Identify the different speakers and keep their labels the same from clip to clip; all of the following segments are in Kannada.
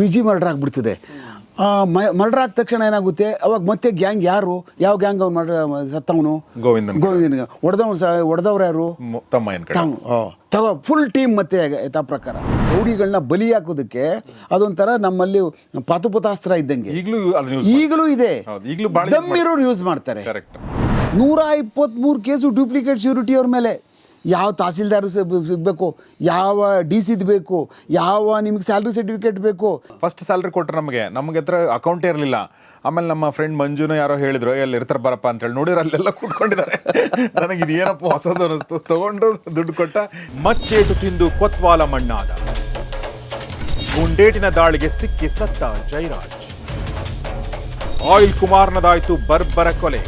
Speaker 1: ವಿಜಿ ಮರ್ಡರ್ ಆಗಿಬಿಡ್ತಿದೆ. ಮರ್ಡರ್ ಆದ ತಕ್ಷಣ ಏನಾಗುತ್ತೆ? ಅವಾಗ ಮತ್ತೆ ಗ್ಯಾಂಗ್ ಯಾರು? ಯಾವ ಗ್ಯಾಂಗ್ ಅವ್ನು ಮರ್ಡರ್ ಸತ್ತವನು?
Speaker 2: ಗೋವಿಂದ
Speaker 1: ಗೋವಿಂದನಿಗೆ ಹೊಡೆದವ್ರು ಸ ಹೊಡೆದವ್ರು ಯಾರು?
Speaker 2: ತಮ್ಮ ಏನ್ ಕಡೆ.
Speaker 1: ತಾವು ತಗೋ ಫುಲ್ ಟೀಮ್ ಮತ್ತೆ ಯಥಾ ಪ್ರಕಾರ. ರೌಡಿಗಳನ್ನ ಬಲಿ ಹಾಕೋದಕ್ಕೆ ಅದೊಂಥರ ನಮ್ಮಲ್ಲಿ ಪಾತುಪತಾಸ್ತ್ರ ಇದ್ದಂಗೆ.
Speaker 2: ಈಗಲೂ use
Speaker 1: ಈಗಲೂ ಇದೆ.
Speaker 2: ಹೌದು, ಈಗ್ಲೂ ಬಾಳ
Speaker 1: ದಮ್ ಇರೋರು ಯೂಸ್ ಮಾಡ್ತಾರೆ.
Speaker 2: ಕರೆಕ್ಟ್
Speaker 1: ನೂರ ಇಪ್ಪತ್ತ್ಮೂರು ಕೇಸು ಡೂಪ್ಲಿಕೇಟ್ ಶ್ಯೂರಿಟಿ ಅವ್ರ ಮೇಲೆ. ಯಾವ ತಹಸೀಲ್ದಾರ್ ಸಿಗಬೇಕು, ಯಾವ ಡಿ ಸಿದ್ ಬೇಕು, ಯಾವ ನಿಮ್ಗೆ ಸ್ಯಾಲ್ರಿ ಸರ್ಟಿಫಿಕೇಟ್ ಬೇಕು?
Speaker 2: ಫಸ್ಟ್ ಸ್ಯಾಲ್ರಿ ಕೊಟ್ಟರು ನಮಗೆ ನಮಗೆ ಹತ್ರ ಅಕೌಂಟ್ ಇರಲಿಲ್ಲ. ಆಮೇಲೆ ನಮ್ಮ ಫ್ರೆಂಡ್ ಮಂಜುನು ಯಾರೋ ಹೇಳಿದ್ರು ಎಲ್ಲಿ ಇರ್ತಾರೆ ಬರಪ್ಪ ಅಂತ ಹೇಳಿ ನೋಡಿದ್ರೆ ಅಲ್ಲೆಲ್ಲ ಕೂತ್ಕೊಂಡಿದ್ದಾರೆ. ನನಗೆ ಇದು ಏನಪ್ಪ ಹೊಸದು ಅನಿಸ್ತು ತಗೊಂಡು ದುಡ್ಡು ಕೊಟ್ಟ.
Speaker 3: ಮಚ್ಚೇಟು ತಿಂದು ಕೊತ್ವಾಲ ಮಣ್ಣಾದ. ಗುಂಡೇಟಿನ ದಾಳಿಗೆ ಸಿಕ್ಕಿ ಸತ್ತ ಜೈರಾಜ್. ಆಯಿಲ್ ಕುಮಾರ್ನದಾಯ್ತು ಬರ್ಬರ ಕೊಲೆ.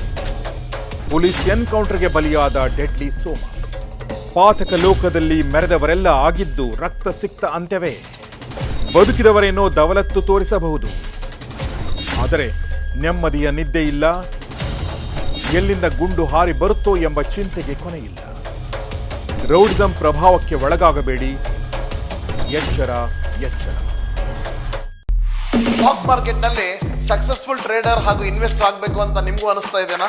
Speaker 3: ಪೊಲೀಸ್ ಎನ್ಕೌಂಟರ್ಗೆ ಬಲಿಯಾದ ಡೆಡ್ಲಿ ಸೋಮ. ಪಾತಕ ಲೋಕದಲ್ಲಿ ಮೆರೆದವರೆಲ್ಲ ಆಗಿದ್ದು ರಕ್ತ ಸಿಕ್ತ ಅಂತ್ಯವೇ. ಬದುಕಿದವರೇನೋ ದವಲತ್ತು ತೋರಿಸಬಹುದು. ಆದರೆ ನೆಮ್ಮದಿಯ ನಿದ್ದೆ ಇಲ್ಲ. ಎಲ್ಲಿಂದ ಗುಂಡು ಹಾರಿ ಬರುತ್ತೋ ಎಂಬ ಚಿಂತೆಗೆ ಕೊನೆಯಿಲ್ಲ. ರೌಡಿಸಂ ಪ್ರಭಾವಕ್ಕೆ ಒಳಗಾಗಬೇಡಿ. ಎಚ್ಚರ ಎಚ್ಚರ.
Speaker 4: ಸ್ಟಾಕ್ ಮಾರ್ಕೆಟ್ನಲ್ಲಿ ಸಕ್ಸಸ್ಫುಲ್ ಟ್ರೇಡರ್ ಹಾಗೂ ಇನ್ವೆಸ್ಟರ್ ಆಗಬೇಕು ಅಂತ ನಿಮಗೂ ಅನಿಸ್ತಾ ಇದೆನಾ?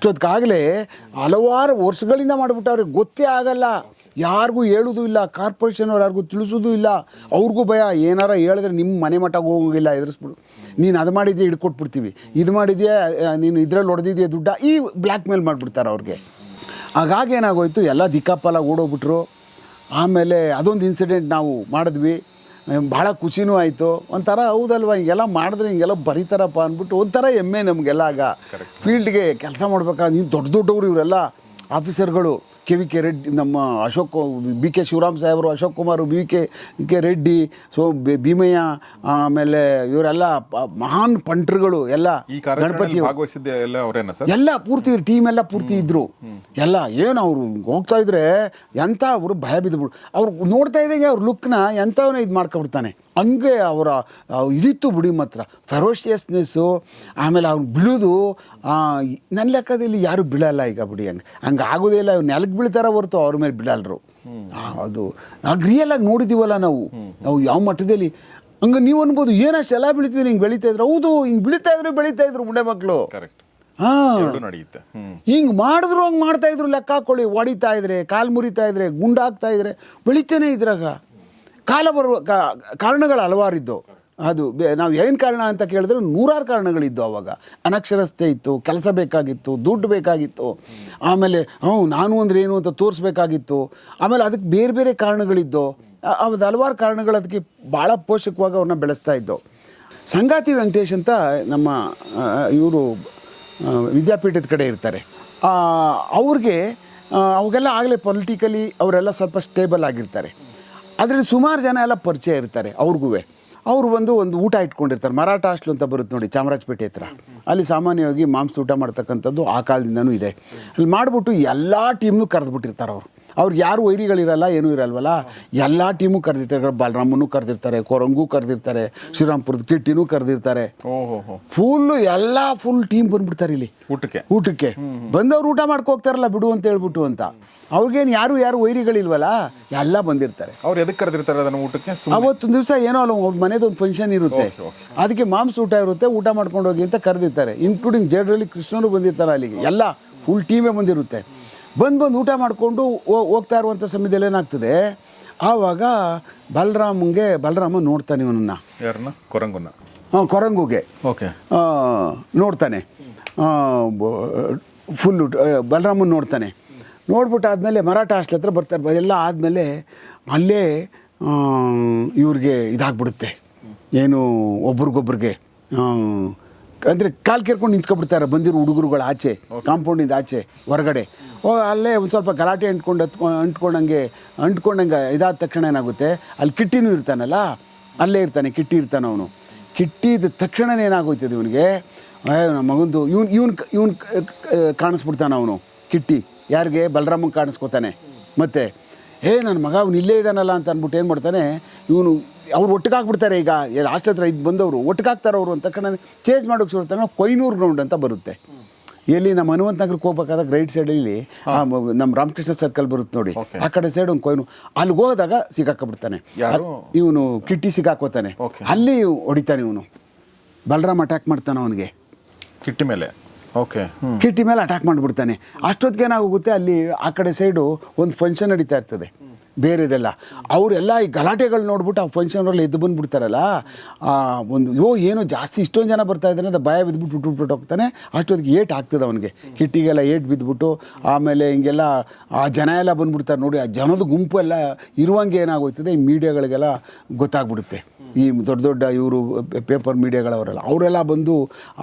Speaker 1: ಅಷ್ಟೊತ್ತಿಗಾಗಲೇ ಹಲವಾರು ವರ್ಷಗಳಿಂದ ಮಾಡಿಬಿಟ್ಟವ್ರೆ. ಗೊತ್ತೇ ಆಗಲ್ಲ. ಯಾರಿಗೂ ಹೇಳೋದು ಇಲ್ಲ, ಕಾರ್ಪೊರೇಷನ್ ಅವ್ರು ಯಾರಿಗೂ ತಿಳಿಸೋದು ಇಲ್ಲ. ಅವ್ರಿಗೂ ಭಯ. ಏನಾರ ಹೇಳಿದ್ರೆ ನಿಮ್ಮ ಮನೆ ಮಠಕ್ಕೆ ಹೋಗೋಂಗಿಲ್ಲ, ಎದುರಿಸ್ಬಿಡು. ನೀನು ಅದು ಮಾಡಿದ್ಯಾ, ಹಿಡ್ಕೊಟ್ಬಿಡ್ತೀವಿ. ಇದು ಮಾಡಿದ್ಯಾ ನೀನು ಇದ್ರಲ್ಲಿ ಹೊಡೆದಿದ್ಯಾ ದುಡ್ಡ, ಈ ಬ್ಲ್ಯಾಕ್ ಮೇಲ್ ಮಾಡಿಬಿಡ್ತಾರೆ ಅವ್ರಿಗೆ. ಹಾಗಾಗಿ ಏನಾಗೋಯ್ತು, ಎಲ್ಲ ದಿಕ್ಕಾಪಲ ಓಡೋಗ್ಬಿಟ್ರು. ಆಮೇಲೆ ಅದೊಂದು ಇನ್ಸಿಡೆಂಟ್ ನಾವು ಮಾಡಿದ್ವಿ. ಭಾಳ ಖುಷಿನೂ ಆಯಿತು. ಒಂಥರ ಹೌದಲ್ವ ಹಿಂಗೆಲ್ಲ ಮಾಡಿದ್ರೆ ಹಿಂಗೆಲ್ಲ ಬರೀತಾರಪ್ಪ ಅಂದ್ಬಿಟ್ಟು ಒಂಥರ ಹೆಮ್ಮೆ ನಮಗೆಲ್ಲ ಆಗ ಫೀಲ್ಡ್ಗೆ ಕೆಲಸ ಮಾಡ್ಬೇಕಾದ್ರೆ ನೀನು ದೊಡ್ಡ ದೊಡ್ಡವರು ಇವರೆಲ್ಲ ಆಫೀಸರ್ಗಳು ಕೆ ವಿ ಕೆ ರೆಡ್ಡಿ ನಮ್ಮ ಅಶೋಕ್ ಬಿ ಕೆ ಶಿವರಾಮ್ ಸಾಹೇಬರು Ashok Kumar B K K Reddy so ಬೆ- ಭೀಮಯ್ಯ ಆಮೇಲೆ ಇವರೆಲ್ಲ ಮಹಾನ್ ಪಂಟ್ರುಗಳು ಎಲ್ಲ ಗಣಪತಿ
Speaker 2: ಎಲ್ಲ
Speaker 1: ಪೂರ್ತಿ ಟೀಮ್ ಎಲ್ಲ ಪೂರ್ತಿ ಇದ್ರು. ಎಲ್ಲ ಏನು ಅವರು ಹೋಗ್ತಾ ಇದ್ರೆ ಎಂಥ ಅವರು ಭಯ ಬಿದ್ದುಬಿಡು ಅವ್ರು ನೋಡ್ತಾ ಇದ್ದಂಗೆ ಅವ್ರ ಲುಕ್ನ ಎಂಥವನ್ನ ಇದು ಮಾಡ್ಕೊಬಿಡ್ತಾನೆ. ಹಂಗೆ ಅವರ ಇದಿತ್ತು ಬಿಡಿ ಮಾತ್ರ. ಫೆರೋಷಿಯಸ್ನೆಸ್ಸು ಆಮೇಲೆ ಅವ್ನು ಬೀಳೋದು ಆ, ನನ್ನ ಲೆಕ್ಕದಲ್ಲಿ ಯಾರು ಬೀಳಲ್ಲ ಈಗ ಬಿಡಿ ಹಂಗೆ. ಹಂಗೆ ಆಗೋದೇ ಇಲ್ಲ ಅವ್ರು ನೆಲಕ್ಕೆ ಬೀಳ್ತಾರ ಹೊರತು ಅವ್ರ ಮೇಲೆ ಬೀಳಲ್ರು. ಅದು ಆಗ ರಿಯಲ್ ಆಗಿ ನೋಡಿದ್ದೀವಲ್ಲ ನಾವು. ನಾವು ಯಾವ ಮಟ್ಟದಲ್ಲಿ ಹಂಗೆ ನೀವು ಅನ್ಬೋದು ಏನಷ್ಟೆಲ್ಲ ಬೆಳಿತಿದ್ರು ಹಿಂಗೆ ಬೆಳೀತಾ ಇದ್ರು. ಹೌದು ಹಿಂಗೆ ಬೆಳೀತಾ ಇದ್ರು ಬೆಳೀತಾ ಇದ್ರು ಮುಂಡೆ ಮಕ್ಕಳು
Speaker 2: ಕರೆಕ್ಟ್
Speaker 1: ಹಾಂ.
Speaker 2: ನಡೆಯುತ್ತೆ.
Speaker 1: ಹಿಂಗೆ ಮಾಡಿದ್ರು ಹಂಗೆ ಮಾಡ್ತಾ ಇದ್ರು ಲೆಕ್ಕ ಹಾಕೊಳ್ಳಿ ಹೊಡಿತಾ ಇದ್ರೆ ಕಾಲು ಮುರಿತಾ ಇದ್ರೆ ಗುಂಡಾಗ್ತಾ ಇದ್ರೆ ಬೆಳಿತೇನೆ ಇದ್ರಾಗ. ಕಾಲ ಬರುವ ಕಾರಣಗಳು ಹಲವಾರಿದ್ದು. ಅದು ನಾವು ಏನು ಕಾರಣ ಅಂತ ಕೇಳಿದ್ರೆ ನೂರಾರು ಕಾರಣಗಳಿದ್ದು ಅವಾಗ. ಅನಕ್ಷರಸ್ಥೆ ಇತ್ತು, ಕೆಲಸ ಬೇಕಾಗಿತ್ತು, ದುಡ್ಡು ಬೇಕಾಗಿತ್ತು. ಆಮೇಲೆ, ಹ್ಞೂ, ನಾನು ಅಂದರೆ ಏನು ಅಂತ ತೋರಿಸ್ಬೇಕಾಗಿತ್ತು. ಆಮೇಲೆ ಅದಕ್ಕೆ ಬೇರೆ ಬೇರೆ ಕಾರಣಗಳಿದ್ದು. ಅದು ಹಲವಾರು ಕಾರಣಗಳು ಅದಕ್ಕೆ ಭಾಳ ಪೋಷಕವಾಗಿ ಅವ್ರನ್ನ ಬೆಳೆಸ್ತಾ ಇದ್ದು. ಸಂಗಾತಿ ವೆಂಕಟೇಶ್ ಅಂತ ನಮ್ಮ ಇವರು ವಿದ್ಯಾಪೀಠದ ಕಡೆ ಇರ್ತಾರೆ. ಅವ್ರಿಗೆ ಅವಾಗೆಲ್ಲ ಆಗಲೇ ಪೊಲಿಟಿಕಲಿ ಅವರೆಲ್ಲ ಸ್ವಲ್ಪ ಸ್ಟೇಬಲ್ ಆಗಿರ್ತಾರೆ. ಅದರಲ್ಲಿ ಸುಮಾರು ಜನ ಎಲ್ಲ ಪರಿಚಯ ಇರ್ತಾರೆ ಅವ್ರಿಗೂ ಅವರು ಬಂದು ಒಂದು ಊಟ ಇಟ್ಕೊಂಡಿರ್ತಾರೆ. ಮರಾಠ ಹಾಸ್ಟ್ಲು ಅಂತ ಬರುತ್ತೆ ನೋಡಿ, ಚಾಮರಾಜಪೇಟೆ ಹತ್ರ. ಅಲ್ಲಿ ಸಾಮಾನ್ಯವಾಗಿ ಮಾಂಸ ಊಟ ಮಾಡ್ತಕ್ಕಂಥದ್ದು ಆ ಕಾಲದಿಂದನೂ ಇದೆ. ಅಲ್ಲಿ ಮಾಡಿಬಿಟ್ಟು ಎಲ್ಲ ಟೀಮ್ನು ಕರೆದ್ಬಿಟ್ಟಿರ್ತಾರೆ ಅವರು. ಅವ್ರಿಗೆ ಯಾರು ವೈರಿಗಳಿರಲ್ಲ ಏನು ಇರಲ್ವಲ್ಲ? ಎಲ್ಲ ಟೀಮು ಕರೆದಿರ್ತಾರೆ ಬಾಲರಾಮನ್ನು ಕರೆದಿರ್ತಾರೆ ಕೊರಂಗೂ ಕರೆದಿರ್ತಾರೆ ಶ್ರೀರಾಮ್ಪುರದ ಕಿಟ್ಟಿನೂ ಕರೆದಿರ್ತಾರೆ. ಫುಲ್ಲು ಎಲ್ಲ ಫುಲ್ ಟೀಮ್ ಬಂದ್ಬಿಡ್ತಾರೆ ಇಲ್ಲಿ.
Speaker 2: ಊಟಕ್ಕೆ?
Speaker 1: ಊಟಕ್ಕೆ. ಬಂದವ್ರು ಊಟ ಮಾಡ್ಕೋಗ್ತಾರಲ್ಲ ಬಿಡು ಅಂತ ಹೇಳ್ಬಿಟ್ಟು ಅಂತ. ಅವ್ರಿಗೇನು ಯಾರು ಯಾರು ವೈರಿಗಳಿಲ್ವಲ್ಲ ಎಲ್ಲ ಬಂದಿರ್ತಾರೆ.
Speaker 2: ಅವ್ರು ಎದಕ್ಕೆ ಕರೆದಿರ್ತಾರೆ ಅದನ್ನು ಊಟಕ್ಕೆ?
Speaker 1: ಅವತ್ತೊಂದು ದಿವಸ ಏನೋ ಅಲ್ಲ ಅವ್ರ ಒಂದು ಫಂಕ್ಷನ್ ಇರುತ್ತೆ. ಅದಕ್ಕೆ ಮಾಂಸ ಊಟ ಇರುತ್ತೆ ಊಟ ಮಾಡ್ಕೊಂಡು ಹೋಗಿ ಅಂತ ಕರೆದಿರ್ತಾರೆ. ಇನ್ಕ್ಲೂಡಿಂಗ್ ಜೇಡ್ರಲ್ಲಿ ಕೃಷ್ಣನು ಬಂದಿರ್ತಾರೆ ಅಲ್ಲಿಗೆ. ಎಲ್ಲ ಫುಲ್ ಟೀಮೇ ಬಂದಿರುತ್ತೆ. ಬಂದು ಬಂದು ಊಟ ಮಾಡಿಕೊಂಡು ಹೋಗ್ತಾ ಇರುವಂಥ ಸಮಯದಲ್ಲಿ ಏನಾಗ್ತದೆ? ಆವಾಗ ಬಲರಾಮಂಗೆ ಬಲರಾಮ ನೋಡ್ತಾನೆ ಇವನನ್ನು.
Speaker 2: ಯಾರನ್ನ? ಹಾಂ
Speaker 1: ಕೊರಂಗುಗೆ.
Speaker 2: ಓಕೆ.
Speaker 1: ನೋಡ್ತಾನೆ. ಫುಲ್ಲು ಬಲರಾಮನ್ ನೋಡ್ತಾನೆ. ನೋಡ್ಬಿಟ್ಟು ಆದಮೇಲೆ ಮರಾಠ ಹಾಸ್ಟೆಲ್ ಹತ್ರ ಬರ್ತಾರೆ. ಎಲ್ಲ ಆದಮೇಲೆ ಅಲ್ಲೇ ಇವ್ರಿಗೆ ಇದಾಗ್ಬಿಡುತ್ತೆ. ಏನು ಒಬ್ರಿಗೊಬ್ರಿಗೆ ಅಂದರೆ ಕಾಲು ಕೇರ್ಕೊಂಡು ನಿಂತ್ಕೊಬಿಡ್ತಾರೆ ಬಂದಿರೋ ಹುಡುಗರುಗಳು ಆಚೆ ಕಾಂಪೌಂಡಿಂದ ಆಚೆ ಹೊರಗಡೆ. ಓ ಅಲ್ಲೇ ಒಂದು ಸ್ವಲ್ಪ ಗಲಾಟೆ ಅಂಟ್ಕೊಂಡು ಹತ್ಕೊ ಅಂಟ್ಕೊಂಡಂಗೆ ಅಂಟ್ಕೊಂಡಂಗೆ ಇದಾದ ತಕ್ಷಣ ಏನಾಗುತ್ತೆ? ಅಲ್ಲಿ ಕಿಟ್ಟಿನೂ ಇರ್ತಾನಲ್ಲ? ಅಲ್ಲೇ ಇರ್ತಾನೆ ಕಿಟ್ಟಿ ಇರ್ತಾನೆ ಅವನು. ಕಿಟ್ಟಿ ಇದ್ದ ತಕ್ಷಣನೇ ಏನಾಗೋಯ್ತದೆ ಇವನಿಗೆ? ನಮ್ಮ ಮಗಂದು ಇವನು ಇವನು ಇವನು ಕಾಣಿಸ್ಬಿಡ್ತಾನೆ ಅವನು ಕಿಟ್ಟಿ. ಯಾರಿಗೆ? ಬಲರಾಮಂಗೆ ಕಾಣಿಸ್ಕೊತಾನೆ. ಮತ್ತೆ ಹೇ ನನ್ನ ಮಗ ಅವನು ಇಲ್ಲೇ ಇದ್ದಾನಲ್ಲ ಅಂತ ಅಂದ್ಬಿಟ್ಟು ಏನು ಮಾಡ್ತಾನೆ? ಇವನು ಅವ್ರು ಒಟ್ಟಿಗಾಗ್ಬಿಡ್ತಾರೆ ಈಗ ಲಾಸ್ಟ್ ಹತ್ರ ಇದು ಬಂದವರು ಒಟ್ಟಿಗಾಗ್ತಾರೆ ಅವರು ಅಂತ ಕಣ ಚೇಂಜ್ ಮಾಡೋಕ್ಕೆ ಶುರು ಕೊಯ್ನೂರು ಗ್ರೌಂಡ್ ಅಂತ ಬರುತ್ತೆ. ಎಲ್ಲಿ ನಮ್ಮ ಹನುಮಂತ ನಗರಕ್ಕೆ ಹೋಗ್ಬೇಕಾದಾಗ ರೈಟ್ ಸೈಡಲ್ಲಿ ನಮ್ಮ ರಾಮಕೃಷ್ಣ ಸರ್ಕಲ್ ಬರುತ್ತೆ ನೋಡಿ. ಆ ಕಡೆ ಸೈಡ್ ಒಂದು ಕೊಯ್ನು ಅಲ್ಲಿಗೆ ಹೋದಾಗ
Speaker 2: ಸಿಗಾಕಬಿಡ್ತಾನೆ?
Speaker 1: ಇವನು ಕಿಟ್ಟಿ ಸಿಗಾಕೋತಾನೆ. ಅಲ್ಲಿ ಹೊಡಿತಾನೆ ಇವನು. ಬಲರಾಮ್ ಅಟ್ಯಾಕ್ ಮಾಡ್ತಾನೆ ಅವನಿಗೆ.
Speaker 2: ಕಿಟ್ಟಿ ಮೇಲೆ? ಓಕೆ
Speaker 1: ಕಿಟ್ಟಿ ಮೇಲೆ ಅಟ್ಯಾಕ್ ಮಾಡಿಬಿಡ್ತಾನೆ. ಅಷ್ಟೊತ್ತಿಗೆ ಏನಾಗೋಗುತ್ತೆ ಅಲ್ಲಿ ಆ ಕಡೆ ಸೈಡು ಒಂದು ಫಂಕ್ಷನ್ ನಡೀತಾ ಇರ್ತದೆ. ಬೇರೆದೆಲ್ಲ ಅವರೆಲ್ಲ ಈ ಗಲಾಟೆಗಳು ನೋಡ್ಬಿಟ್ಟು ಆ ಫಂಕ್ಷನಲ್ಲಿ ಎದ್ದು ಬಂದುಬಿಡ್ತಾರಲ್ಲ ಒಂದು, ಯೋ, ಏನೋ ಜಾಸ್ತಿ ಇಷ್ಟೊಂದು ಜನ ಬರ್ತಾ ಇದ್ದಾರೆ ಅಂತ ಭಯ ಬಿದ್ದುಬಿಟ್ಟು ಬಿಟ್ಬಿಟ್ಟು ಹೋಗ್ತಾನೆ. ಅಷ್ಟೊತ್ತಿಗೆ ಏಟ್ ಆಗ್ತದೆ ಅವನಿಗೆ. ಕಿಟ್ಟಿಗೆಲ್ಲ ಏಟ್ ಬಿದ್ದುಬಿಟ್ಟು ಆಮೇಲೆ ಹಿಂಗೆಲ್ಲ ಆ ಜನ ಎಲ್ಲ ಬಂದುಬಿಡ್ತಾರೆ ನೋಡಿ, ಆ ಜನದ ಗುಂಪು ಎಲ್ಲ ಇರುವಂಗೆ ಏನಾಗೋಯ್ತದೆ, ಈ ಮೀಡಿಯಾಗಳಿಗೆಲ್ಲ ಗೊತ್ತಾಗ್ಬಿಡುತ್ತೆ. ಈ ದೊಡ್ಡ ದೊಡ್ಡ ಇವರು ಪೇಪರ್ ಮೀಡಿಯಾಗಳವರೆಲ್ಲ, ಅವರೆಲ್ಲ ಬಂದು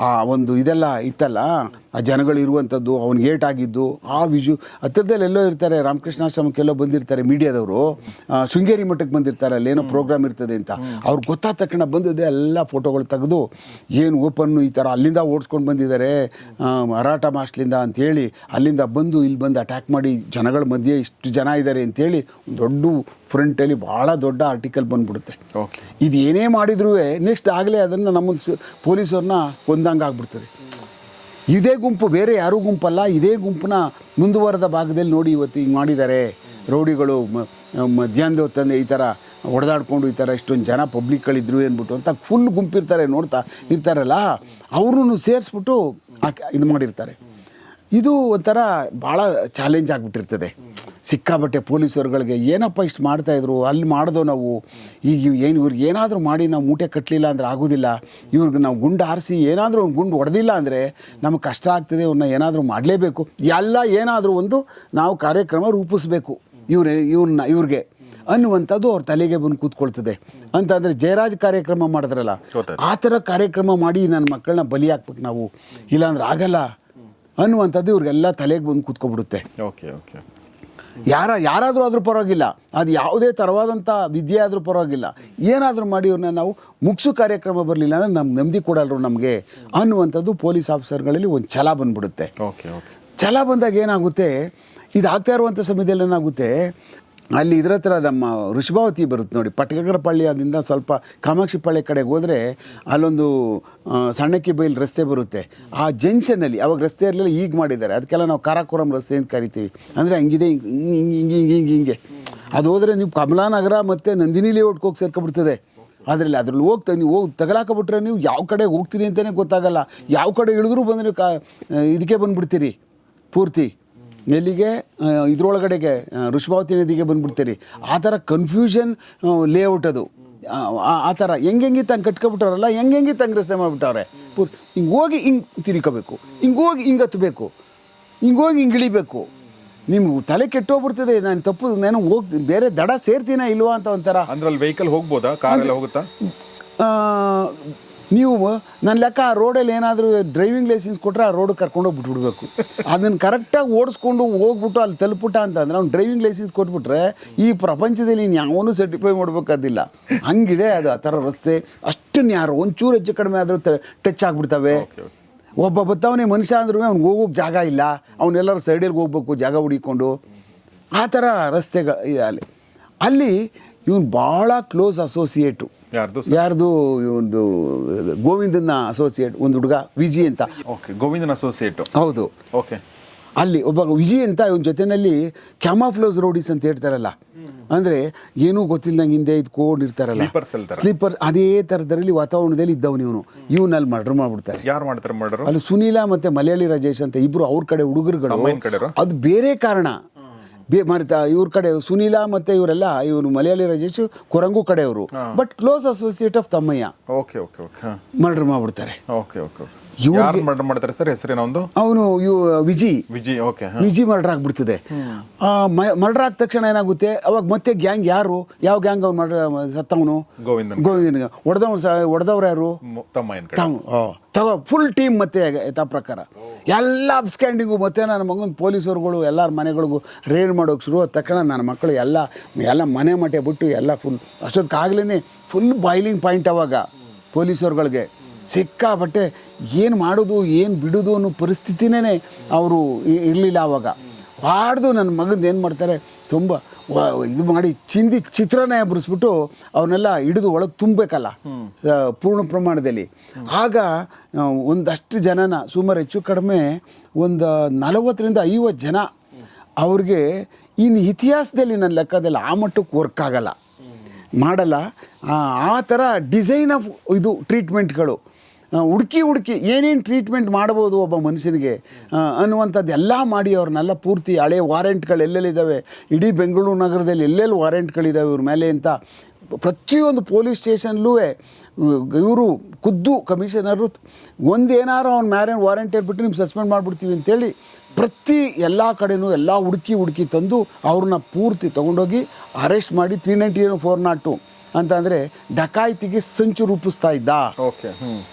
Speaker 1: ಆ ಒಂದು ಇದೆಲ್ಲ ಇತ್ತಲ್ಲ ಆ ಜನಗಳು ಇರುವಂಥದ್ದು ಅವ್ನಿಗೆ ಏಟ್ ಆಗಿದ್ದು ಆ ವಿಜು ಹತ್ತಿರದಲ್ಲಿ ಎಲ್ಲೋ ಇರ್ತಾರೆ ರಾಮಕೃಷ್ಣಾಶ್ರಮಕ್ಕೆಲ್ಲೋ ಬಂದಿರ್ತಾರೆ ಮೀಡಿಯಾದವರು. ಶೃಂಗೇರಿ ಮಠಕ್ಕೆ ಬಂದಿರ್ತಾರೆ ಅಲ್ಲೇನೋ ಪ್ರೋಗ್ರಾಮ್ ಇರ್ತದೆ ಅಂತ. ಅವ್ರು ಗೊತ್ತಾದ ತಕ್ಷಣ ಬಂದಿದೆ ಎಲ್ಲ ಫೋಟೋಗಳು ತೆಗೆದು ಏನು ಓಪನ್ನು ಈ ಥರ ಅಲ್ಲಿಂದ ಓಡಿಸ್ಕೊಂಡು ಬಂದಿದ್ದಾರೆ ಮರಾಠ ಮಾಸ್ಟ್ಲಿಂದ ಅಂಥೇಳಿ ಅಲ್ಲಿಂದ ಬಂದು ಇಲ್ಲಿ ಬಂದು ಅಟ್ಯಾಕ್ ಮಾಡಿ ಜನಗಳ ಮಧ್ಯೆ ಇಷ್ಟು ಜನ ಇದ್ದಾರೆ ಅಂತೇಳಿ ದೊಡ್ಡ ಫ್ರಂಟಲ್ಲಿ ಭಾಳ ದೊಡ್ಡ ಆರ್ಟಿಕಲ್ ಬಂದ್ಬಿಡುತ್ತೆ. ಇದು ಏನೇ ಮಾಡಿದ್ರೂ ನೆಕ್ಸ್ಟ್ ಆಗಲೇ ಅದನ್ನು ನಮ್ಮ ಸ- ಪೊಲೀಸರನ್ನ ಕೊಂದಂಗೆ ಆಗ್ಬಿಡ್ತದೆ ಇದೇ ಗುಂಪು, ಬೇರೆ ಯಾರೂ ಗುಂಪಲ್ಲ. ಇದೇ ಗುಂಪನ್ನ ಮುಂದುವರೆದ ಭಾಗದಲ್ಲಿ ನೋಡಿ ಇವತ್ತು ಹಿಂಗೆ ಮಾಡಿದ್ದಾರೆ. ರೌಡಿಗಳು ಮಧ್ಯಾಹ್ನದ ಹೊತ್ತಂದು ಈ ಥರ ಹೊಡೆದಾಡ್ಕೊಂಡು ಈ ಥರ ಇಷ್ಟೊಂದು ಜನ ಪಬ್ಲಿಕ್ಗಳಿದ್ರು ಅಂದ್ಬಿಟ್ಟು ಅಂತ ಫುಲ್ ಗುಂಪಿರ್ತಾರೆ ನೋಡ್ತಾ ಇರ್ತಾರಲ್ಲ. ಅವ್ರನ್ನು ಸೇರಿಸ್ಬಿಟ್ಟು ಇದು ಮಾಡಿರ್ತಾರೆ. ಇದು ಒಂಥರ ಭಾಳ ಚಾಲೆಂಜ್ ಆಗಿಬಿಟ್ಟಿರ್ತದೆ. ಸಿಕ್ಕಾಬಟ್ಟೆ ಪೊಲೀಸರುಗಳಿಗೆ ಏನಪ್ಪ ಇಷ್ಟು ಮಾಡ್ತಾಯಿದ್ರು ಅಲ್ಲಿ ಮಾಡಿದೋ ನಾವು? ಈಗ ಇವ್ ಏನು ಇವ್ರಿಗೆ ಏನಾದರೂ ಮಾಡಿ ನಾವು ಮೂಟೆ ಕಟ್ಟಲಿಲ್ಲ ಅಂದರೆ ಆಗೋದಿಲ್ಲ. ಇವ್ರಿಗೆ ನಾವು ಗುಂಡು ಹಾರಿಸಿ ಏನಾದರೂ ಒಂದು ಗುಂಡು ಹೊಡೆದಿಲ್ಲ ಅಂದರೆ ನಮಗೆ ಕಷ್ಟ ಆಗ್ತದೆ ಅವ್ರನ್ನ ಏನಾದರೂ ಮಾಡಲೇಬೇಕು. ಎಲ್ಲ ಏನಾದರೂ ಒಂದು ನಾವು ಕಾರ್ಯಕ್ರಮ ರೂಪಿಸ್ಬೇಕು ಇವ್ರ ಇವ್ರನ್ನ ಇವ್ರಿಗೆ. ಅನ್ನುವಂಥದ್ದು ಅವ್ರ ತಲೆಗೆ ಬಂದು ಕೂತ್ಕೊಳ್ತದೆ. ಅಂತಂದರೆ ಜಯರಾಜ್ ಕಾರ್ಯಕ್ರಮ ಮಾಡಿದ್ರಲ್ಲ ಆ ಥರ ಕಾರ್ಯಕ್ರಮ ಮಾಡಿ ನನ್ನ ಮಕ್ಕಳನ್ನ ಬಲಿ ಹಾಕ್ಬೇಕು ನಾವು. ಇಲ್ಲಾಂದ್ರೆ ಆಗಲ್ಲ ಅನ್ನುವಂಥದ್ದು ಇವ್ರಿಗೆಲ್ಲ ತಲೆಗೆ ಬಂದು ಕೂತ್ಕೊಬಿಡುತ್ತೆ.
Speaker 2: Okay okay.
Speaker 1: ಯಾರ ಯಾರಾದರೂ ಆದರೂ ಪರವಾಗಿಲ್ಲ. ಅದು ಯಾವುದೇ ಥರವಾದಂಥ ವಿದ್ಯೆ ಆದರೂ ಪರವಾಗಿಲ್ಲ. ಏನಾದರೂ ಮಾಡಿ ಇವ್ರನ್ನ ನಾವು ಮುಗಿಸು ಕಾರ್ಯಕ್ರಮ ಬರಲಿಲ್ಲ ಅಂದರೆ ನಮ್ಗೆ ನೆಮ್ಮದಿ ಕೊಡಲ್ರು ನಮಗೆ ಅನ್ನುವಂಥದ್ದು ಪೊಲೀಸ್ ಆಫೀಸರ್ಗಳಲ್ಲಿ ಒಂದು ಛಲ ಬಂದ್ಬಿಡುತ್ತೆ.
Speaker 2: Okay okay.
Speaker 1: ಛಲ ಬಂದಾಗ ಏನಾಗುತ್ತೆ? ಇದು ಆಗ್ತಾ ಇರುವಂಥ ಸಮಯದಲ್ಲಿ ಏನಾಗುತ್ತೆ? ಅಲ್ಲಿ ಇದ್ರ ಹತ್ರ ನಮ್ಮ ಋಷಭಾವತಿ ಬರುತ್ತೆ ನೋಡಿ. ಪಟ್ಕಗರ ಪಳ್ಳಿಯಾದಿಂದ ಸ್ವಲ್ಪ ಕಾಮಾಕ್ಷಿ ಪಳ್ಳಿ ಕಡೆಗೆ ಹೋದರೆ ಅಲ್ಲೊಂದು ಸಣ್ಣಕ್ಕಿ ಬೈಲ್ ರಸ್ತೆ ಬರುತ್ತೆ. ಆ ಜಂಕ್ಷನಲ್ಲಿ, ಅವಾಗ ರಸ್ತೆ ಇರಲಿಲ್ಲ, ಈಗ ಮಾಡಿದ್ದಾರೆ. ಅದಕ್ಕೆಲ್ಲ ನಾವು ಕಾರಾಕೋರಂ ರಸ್ತೆ ಅಂತ ಕರಿತೀವಿ. ಅಂದರೆ ಹಂಗಿದೆ, ಹಿಂಗೆ ಹಿಂಗೆ ಹಿಂಗೆ ಹಿಂಗೆ ಹಿಂಗೆ ಹಿಂಗೆ ಅದು ಹೋದರೆ ನೀವು ಕಮಲಾನಗರ ಮತ್ತು ನಂದಿನಿ ಲೇಔಟ್ಗೆ ಹೋಗಿ ಸೇರ್ಕೊಬಿಡ್ತದೆ. ಅದರಲ್ಲಿ ಅದ್ರಲ್ಲಿ ಹೋಗ್ತ, ನೀವು ಹೋಗಿ ತಗಲಾಕಬಿಟ್ರೆ ನೀವು ಯಾವ ಕಡೆ ಹೋಗ್ತೀರಿ ಅಂತಲೇ ಗೊತ್ತಾಗಲ್ಲ. ಯಾವ ಕಡೆ ಇಳಿದ್ರೂ ಬಂದರೆ ಕಾ, ಇದಕ್ಕೆ ಬಂದುಬಿಡ್ತೀರಿ. ಪೂರ್ತಿ. ಎಲ್ಲಿಗೆ ಇದರೊಳಗಡೆಗೆ ಋಷಭಾವತಿ ನದಿಗೆ ಬಂದ್ಬಿಡ್ತೀರಿ. ಆ ಥರ ಕನ್ಫ್ಯೂಷನ್ ಲೇಔಟ್ ಅದು. ಆ, ಥರ ಹೆಂಗೆ ಹೆಂಗಿತ್ತು ಹಂಗೆ ಕಟ್ಕೊಬಿಟ್ಟವ್ರಲ್ಲ ಹೆಂಗೆ ಹಂಗೆ ರಸ್ತೆ ಮಾಡಿಬಿಟ್ಟವ್ರೆ? ಪೂರ್ ಹಿಂಗೆ ಹೋಗಿ ಹಿಂಗೆ ತಿರ್ಕೋಬೇಕು. ಹಿಂಗೆ ಹೋಗಿ ಹಿಂಗೆ ಹತ್ತಬೇಕು ಹಿಂಗೆ ಹೋಗಿ ಹಿಂಗೆ ಇಳಿಬೇಕು. ನಿಮ್ಗೆ ತಲೆ ಕೆಟ್ಟೋಗ್ಬಿಡ್ತದೆ ನಾನು ತಪ್ಪು ನಾನು ಹೋಗಿ ಬೇರೆ ದಡ ಸೇರ್ತೀನ ಇಲ್ವಾ ಅಂತ ಒಂಥರ.
Speaker 2: ಅಂದ್ರೆ ಅಲ್ಲಿ ವೆಹಿಕಲ್ ಹೋಗ್ಬೋದಾ? ಕಾರ್ ಎಲ್ಲ ಹೋಗುತ್ತಾ?
Speaker 1: ನೀವು ನನ್ನ ಲೆಕ್ಕ ಆ ರೋಡಲ್ಲಿ ಏನಾದರೂ ಡ್ರೈವಿಂಗ್ ಲೈಸೆನ್ಸ್ ಕೊಟ್ಟರೆ ಆ ರೋಡ್ ಕರ್ಕೊಂಡೋಗಿ ಬಿಟ್ಬಿಡ್ಬೇಕು ಅದನ್ನು ಕರೆಕ್ಟಾಗಿ ಓಡಿಸ್ಕೊಂಡು ಹೋಗ್ಬಿಟ್ಟು ಅಲ್ಲಿ ತಲುಪಿಟ ಅಂತಂದ್ರೆ ಅವ್ನು ಡ್ರೈವಿಂಗ್ ಲೈಸೆನ್ಸ್ ಕೊಟ್ಬಿಟ್ರೆ ಈ ಪ್ರಪಂಚದಲ್ಲಿ ನೀನು ಯಾವನು ಸರ್ಟಿಫೈ ಮಾಡಬೇಕಾದಿಲ್ಲ. ಹಂಗಿದೆ ಅದು ಆ ಥರ ರಸ್ತೆ. ಅಷ್ಟನ್ನು ಯಾರು ಒಂಚೂರು ಹೆಚ್ಚು ಕಡಿಮೆ ಆದರೂ ಟಚ್ ಆಗಿಬಿಡ್ತವೆ. ಒಬ್ಬ ಬತ್ತವನೇ ಮನುಷ್ಯ ಅಂದ್ರೂ ಅವ್ನಿಗೆ ಹೋಗೋಕೆ ಜಾಗ ಇಲ್ಲ. ಅವನ್ನೆಲ್ಲರೂ ಸೈಡಲ್ಲಿ ಹೋಗ್ಬೇಕು ಜಾಗ ಹುಡಿಕೊಂಡು. ಆ ಥರ ರಸ್ತೆಗಳು ಇದೆ ಅಲ್ಲಿ. ಅಲ್ಲಿ ಇವನು ಭಾಳ ಕ್ಲೋಸ್ ಅಸೋಸಿಯೇಟು.
Speaker 2: ಯಾರ್ದು
Speaker 1: ಒಂದು ಗೋವಿಂದನ ಅಸೋಸಿಯೇಟ್ ಒಂದು ಹುಡುಗ ವಿಜಿ ಅಂತ.
Speaker 2: ಓಕೆ ಗೋವಿಂದನ ಅಸೋಸಿಯೇಟ್
Speaker 1: ಹೌದು.
Speaker 2: ಓಕೆ
Speaker 1: ಅಲ್ಲಿ ಒಬ್ಬ ವಿಜಿ ಅಂತ ಇವನ ಜೊತೆಯಲ್ಲಿ ಕ್ಯಾಮಾಫ್ಲೋಸ್ ರೋಡೀಸ್ ಅಂತ ಹೇಳ್ತಾರಲ್ಲ. ಅಂದ್ರೆ ಏನೂ ಗೊತ್ತಿಲ್ಲದಂಗೆ ಹಿಂದೆ ಇದ್ಕೊಂಡಿರ್ತಾರಲ್ಲ.
Speaker 2: ಕೋಡ್ ಇರ್ತಾರಲ್ಲ
Speaker 1: ಸ್ಲೀಪರ್ ಅದೇ ಥರದಲ್ಲಿ ವಾತಾವರಣದಲ್ಲಿ ಇದ್ದವನು ಇವನು. ಇವನಲ್ಲಿ ಮರ್ಡರ್ ಮಾಡ್ಬಿಡ್ತಾರೆ.
Speaker 2: ಯಾರು ಮಾಡ್ತಾರೆ ಮಾಡ್ರು
Speaker 1: ಅಲ್ಲಿ ಸುನೀಲ ಮತ್ತೆ ಮಲಯಾಳಿ ರಾಜೇಶ್ ಅಂತ ಇಬ್ರು ಅವ್ರ ಕಡೆ ಹುಡುಗರುಗಳು. ಅದು ಬೇರೆ ಕಾರಣ. ಬೇ ಮರಿತ ಇವ್ರ ಕಡೆ ಸುನೀಲ ಮತ್ತೆ ಇವರೆಲ್ಲ ಇವರು ಮಲಯಾಳಿ ರಾಜೇಶ್ ಕೊರಂಗು ಕಡೆಯವರು. But close associate of Thammayya.
Speaker 2: Okay okay okay
Speaker 1: murder ಮಾಡ್ಬಿಡ್ತಾರೆ.
Speaker 2: ಓಕೆ ಓಕೆ ಯಾರು ಮರ್ಡರ್ ಮಾಡ್ತಾರೆ ಸರ್ ಹೆಸರೇನೋ ಒಂದು?
Speaker 1: ಅವನು ಇವ್ ವಿಜಿ.
Speaker 2: ವಿಜಿ ಓಕೆ
Speaker 1: ವಿಜಿ ಮರ್ಡರ್ ಆಗ್ಬಿಡ್ತದೆ. ಮರ್ಡರ್ ಆದ ತಕ್ಷಣ ಏನಾಗುತ್ತೆ? ಅವಾಗ ಮತ್ತೆ ಗ್ಯಾಂಗ್ ಯಾರು? ಯಾವ ಗ್ಯಾಂಗ್ ಅವ್ನು ಮರ್ಡರ್ ಸತ್ತವನು?
Speaker 2: ಗೋವಿಂದ
Speaker 1: ಗೋವಿಂದನಿಗೆ ಹೊಡೆದವ್ನು ಹೊಡೆದವ್ರು ಯಾರು?
Speaker 2: ತಮ್ಮ
Speaker 1: ತಗೋ ಫುಲ್ ಟೀಮ್ ಮತ್ತೆ ಯಥಾ ಪ್ರಕಾರ. ಎಲ್ಲ ಅಬ್ಸ್ಕ್ಯಾಂಡಿಂಗು ಮತ್ತೆ ನನ್ನ ಮಗನ ಪೊಲೀಸರುಗಳು ಎಲ್ಲರ ಮನೆಗಳಿಗೂ ರೇಡ್ ಮಾಡೋಕೆ ಶುರು ಆದ ತಕ್ಷಣ ನನ್ನ ಮಕ್ಕಳು ಎಲ್ಲ ಎಲ್ಲ ಮನೆ ಮಠೆ ಬಿಟ್ಟು ಎಲ್ಲ ಫುಲ್ ಅಷ್ಟೊತ್ತಿಗಾಗಲೇ ಫುಲ್ ಬಾಯ್ಲಿಂಗ್ ಪಾಯಿಂಟ್ ಅವಾಗ ಪೊಲೀಸರುಗಳಿಗೆ. ಸಿಕ್ಕಾಪಟ್ಟೆ ಏನು ಮಾಡೋದು ಏನು ಬಿಡೋದು ಅನ್ನೋ ಪರಿಸ್ಥಿತಿನೇ ಅವರು ಇರಲಿಲ್ಲ ಆವಾಗ ಬಾಡ್ದು ನನ್ನ ಮಗಂದು ಏನು ಮಾಡ್ತಾರೆ ತುಂಬ ಇದು ಮಾಡಿ ಚಿಂದಿ ಚಿತ್ರನ ಎಬ್ಬರಿಸ್ಬಿಟ್ಟು ಅವನ್ನೆಲ್ಲ ಹಿಡಿದು ಒಳಗೆ ತುಂಬಬೇಕಲ್ಲ ಪೂರ್ಣ ಪ್ರಮಾಣದಲ್ಲಿ. ಆಗ ಒಂದಷ್ಟು ಜನನ ಸುಮಾರು ಹೆಚ್ಚು ಕಡಿಮೆ ಒಂದು ನಲವತ್ತರಿಂದ ಐವತ್ತು ಜನ ಅವ್ರಿಗೆ ಇನ್ನು ಇತಿಹಾಸದಲ್ಲಿ ನನ್ನ ಲೆಕ್ಕದಲ್ಲಿ ಆ ಮಟ್ಟಕ್ಕೆ ವರ್ಕ್ ಆಗಲ್ಲ. ಮಾಡಲ್ಲ. ಆ ಥರ ಡಿಸೈನ್ ಆಫ್ ಇದು ಟ್ರೀಟ್ಮೆಂಟ್ಗಳು. ಹುಡುಕಿ ಹುಡುಕಿ ಏನೇನು ಟ್ರೀಟ್ಮೆಂಟ್ ಮಾಡ್ಬೋದು ಒಬ್ಬ ಮನುಷ್ಯನಿಗೆ ಅನ್ನುವಂಥದ್ದು ಎಲ್ಲ ಮಾಡಿ ಅವ್ರನ್ನೆಲ್ಲ ಪೂರ್ತಿ, ಹಳೆ ವಾರೆಂಟ್ಗಳು ಎಲ್ಲೆಲ್ಲಿದ್ದಾವೆ? ಇಡೀ ಬೆಂಗಳೂರು ನಗರದಲ್ಲಿ ಎಲ್ಲೆಲ್ಲಿ ವಾರೆಂಟ್ಗಳಿದ್ದಾವೆ ಇವ್ರ ಮೇಲೆ ಅಂತ ಪ್ರತಿಯೊಂದು ಪೊಲೀಸ್ ಸ್ಟೇಷನ್ಲೂ ಇವರು ಖುದ್ದು ಕಮಿಷನರು ಒಂದೇನಾರು ಅವ್ನು ಮ್ಯಾರೆ ವಾರೆಂಟ್ ಇರ್ಬಿಟ್ಟು ನಿಮ್ಗೆ ಸಸ್ಪೆಂಡ್ ಮಾಡಿಬಿಡ್ತೀವಿ ಅಂತೇಳಿ ಪ್ರತಿ ಎಲ್ಲ ಕಡೆಯೂ ಎಲ್ಲ ಹುಡುಕಿ ಹುಡುಕಿ ತಂದು ಅವ್ರನ್ನ ಪೂರ್ತಿ ತೊಗೊಂಡೋಗಿ ಅರೆಸ್ಟ್ ಮಾಡಿ three ninety four not two ಅಂತಂದರೆ ಡಕಾಯಿತಿಗೆ ಸಂಚು ರೂಪಿಸ್ತಾ ಇದ್ದ.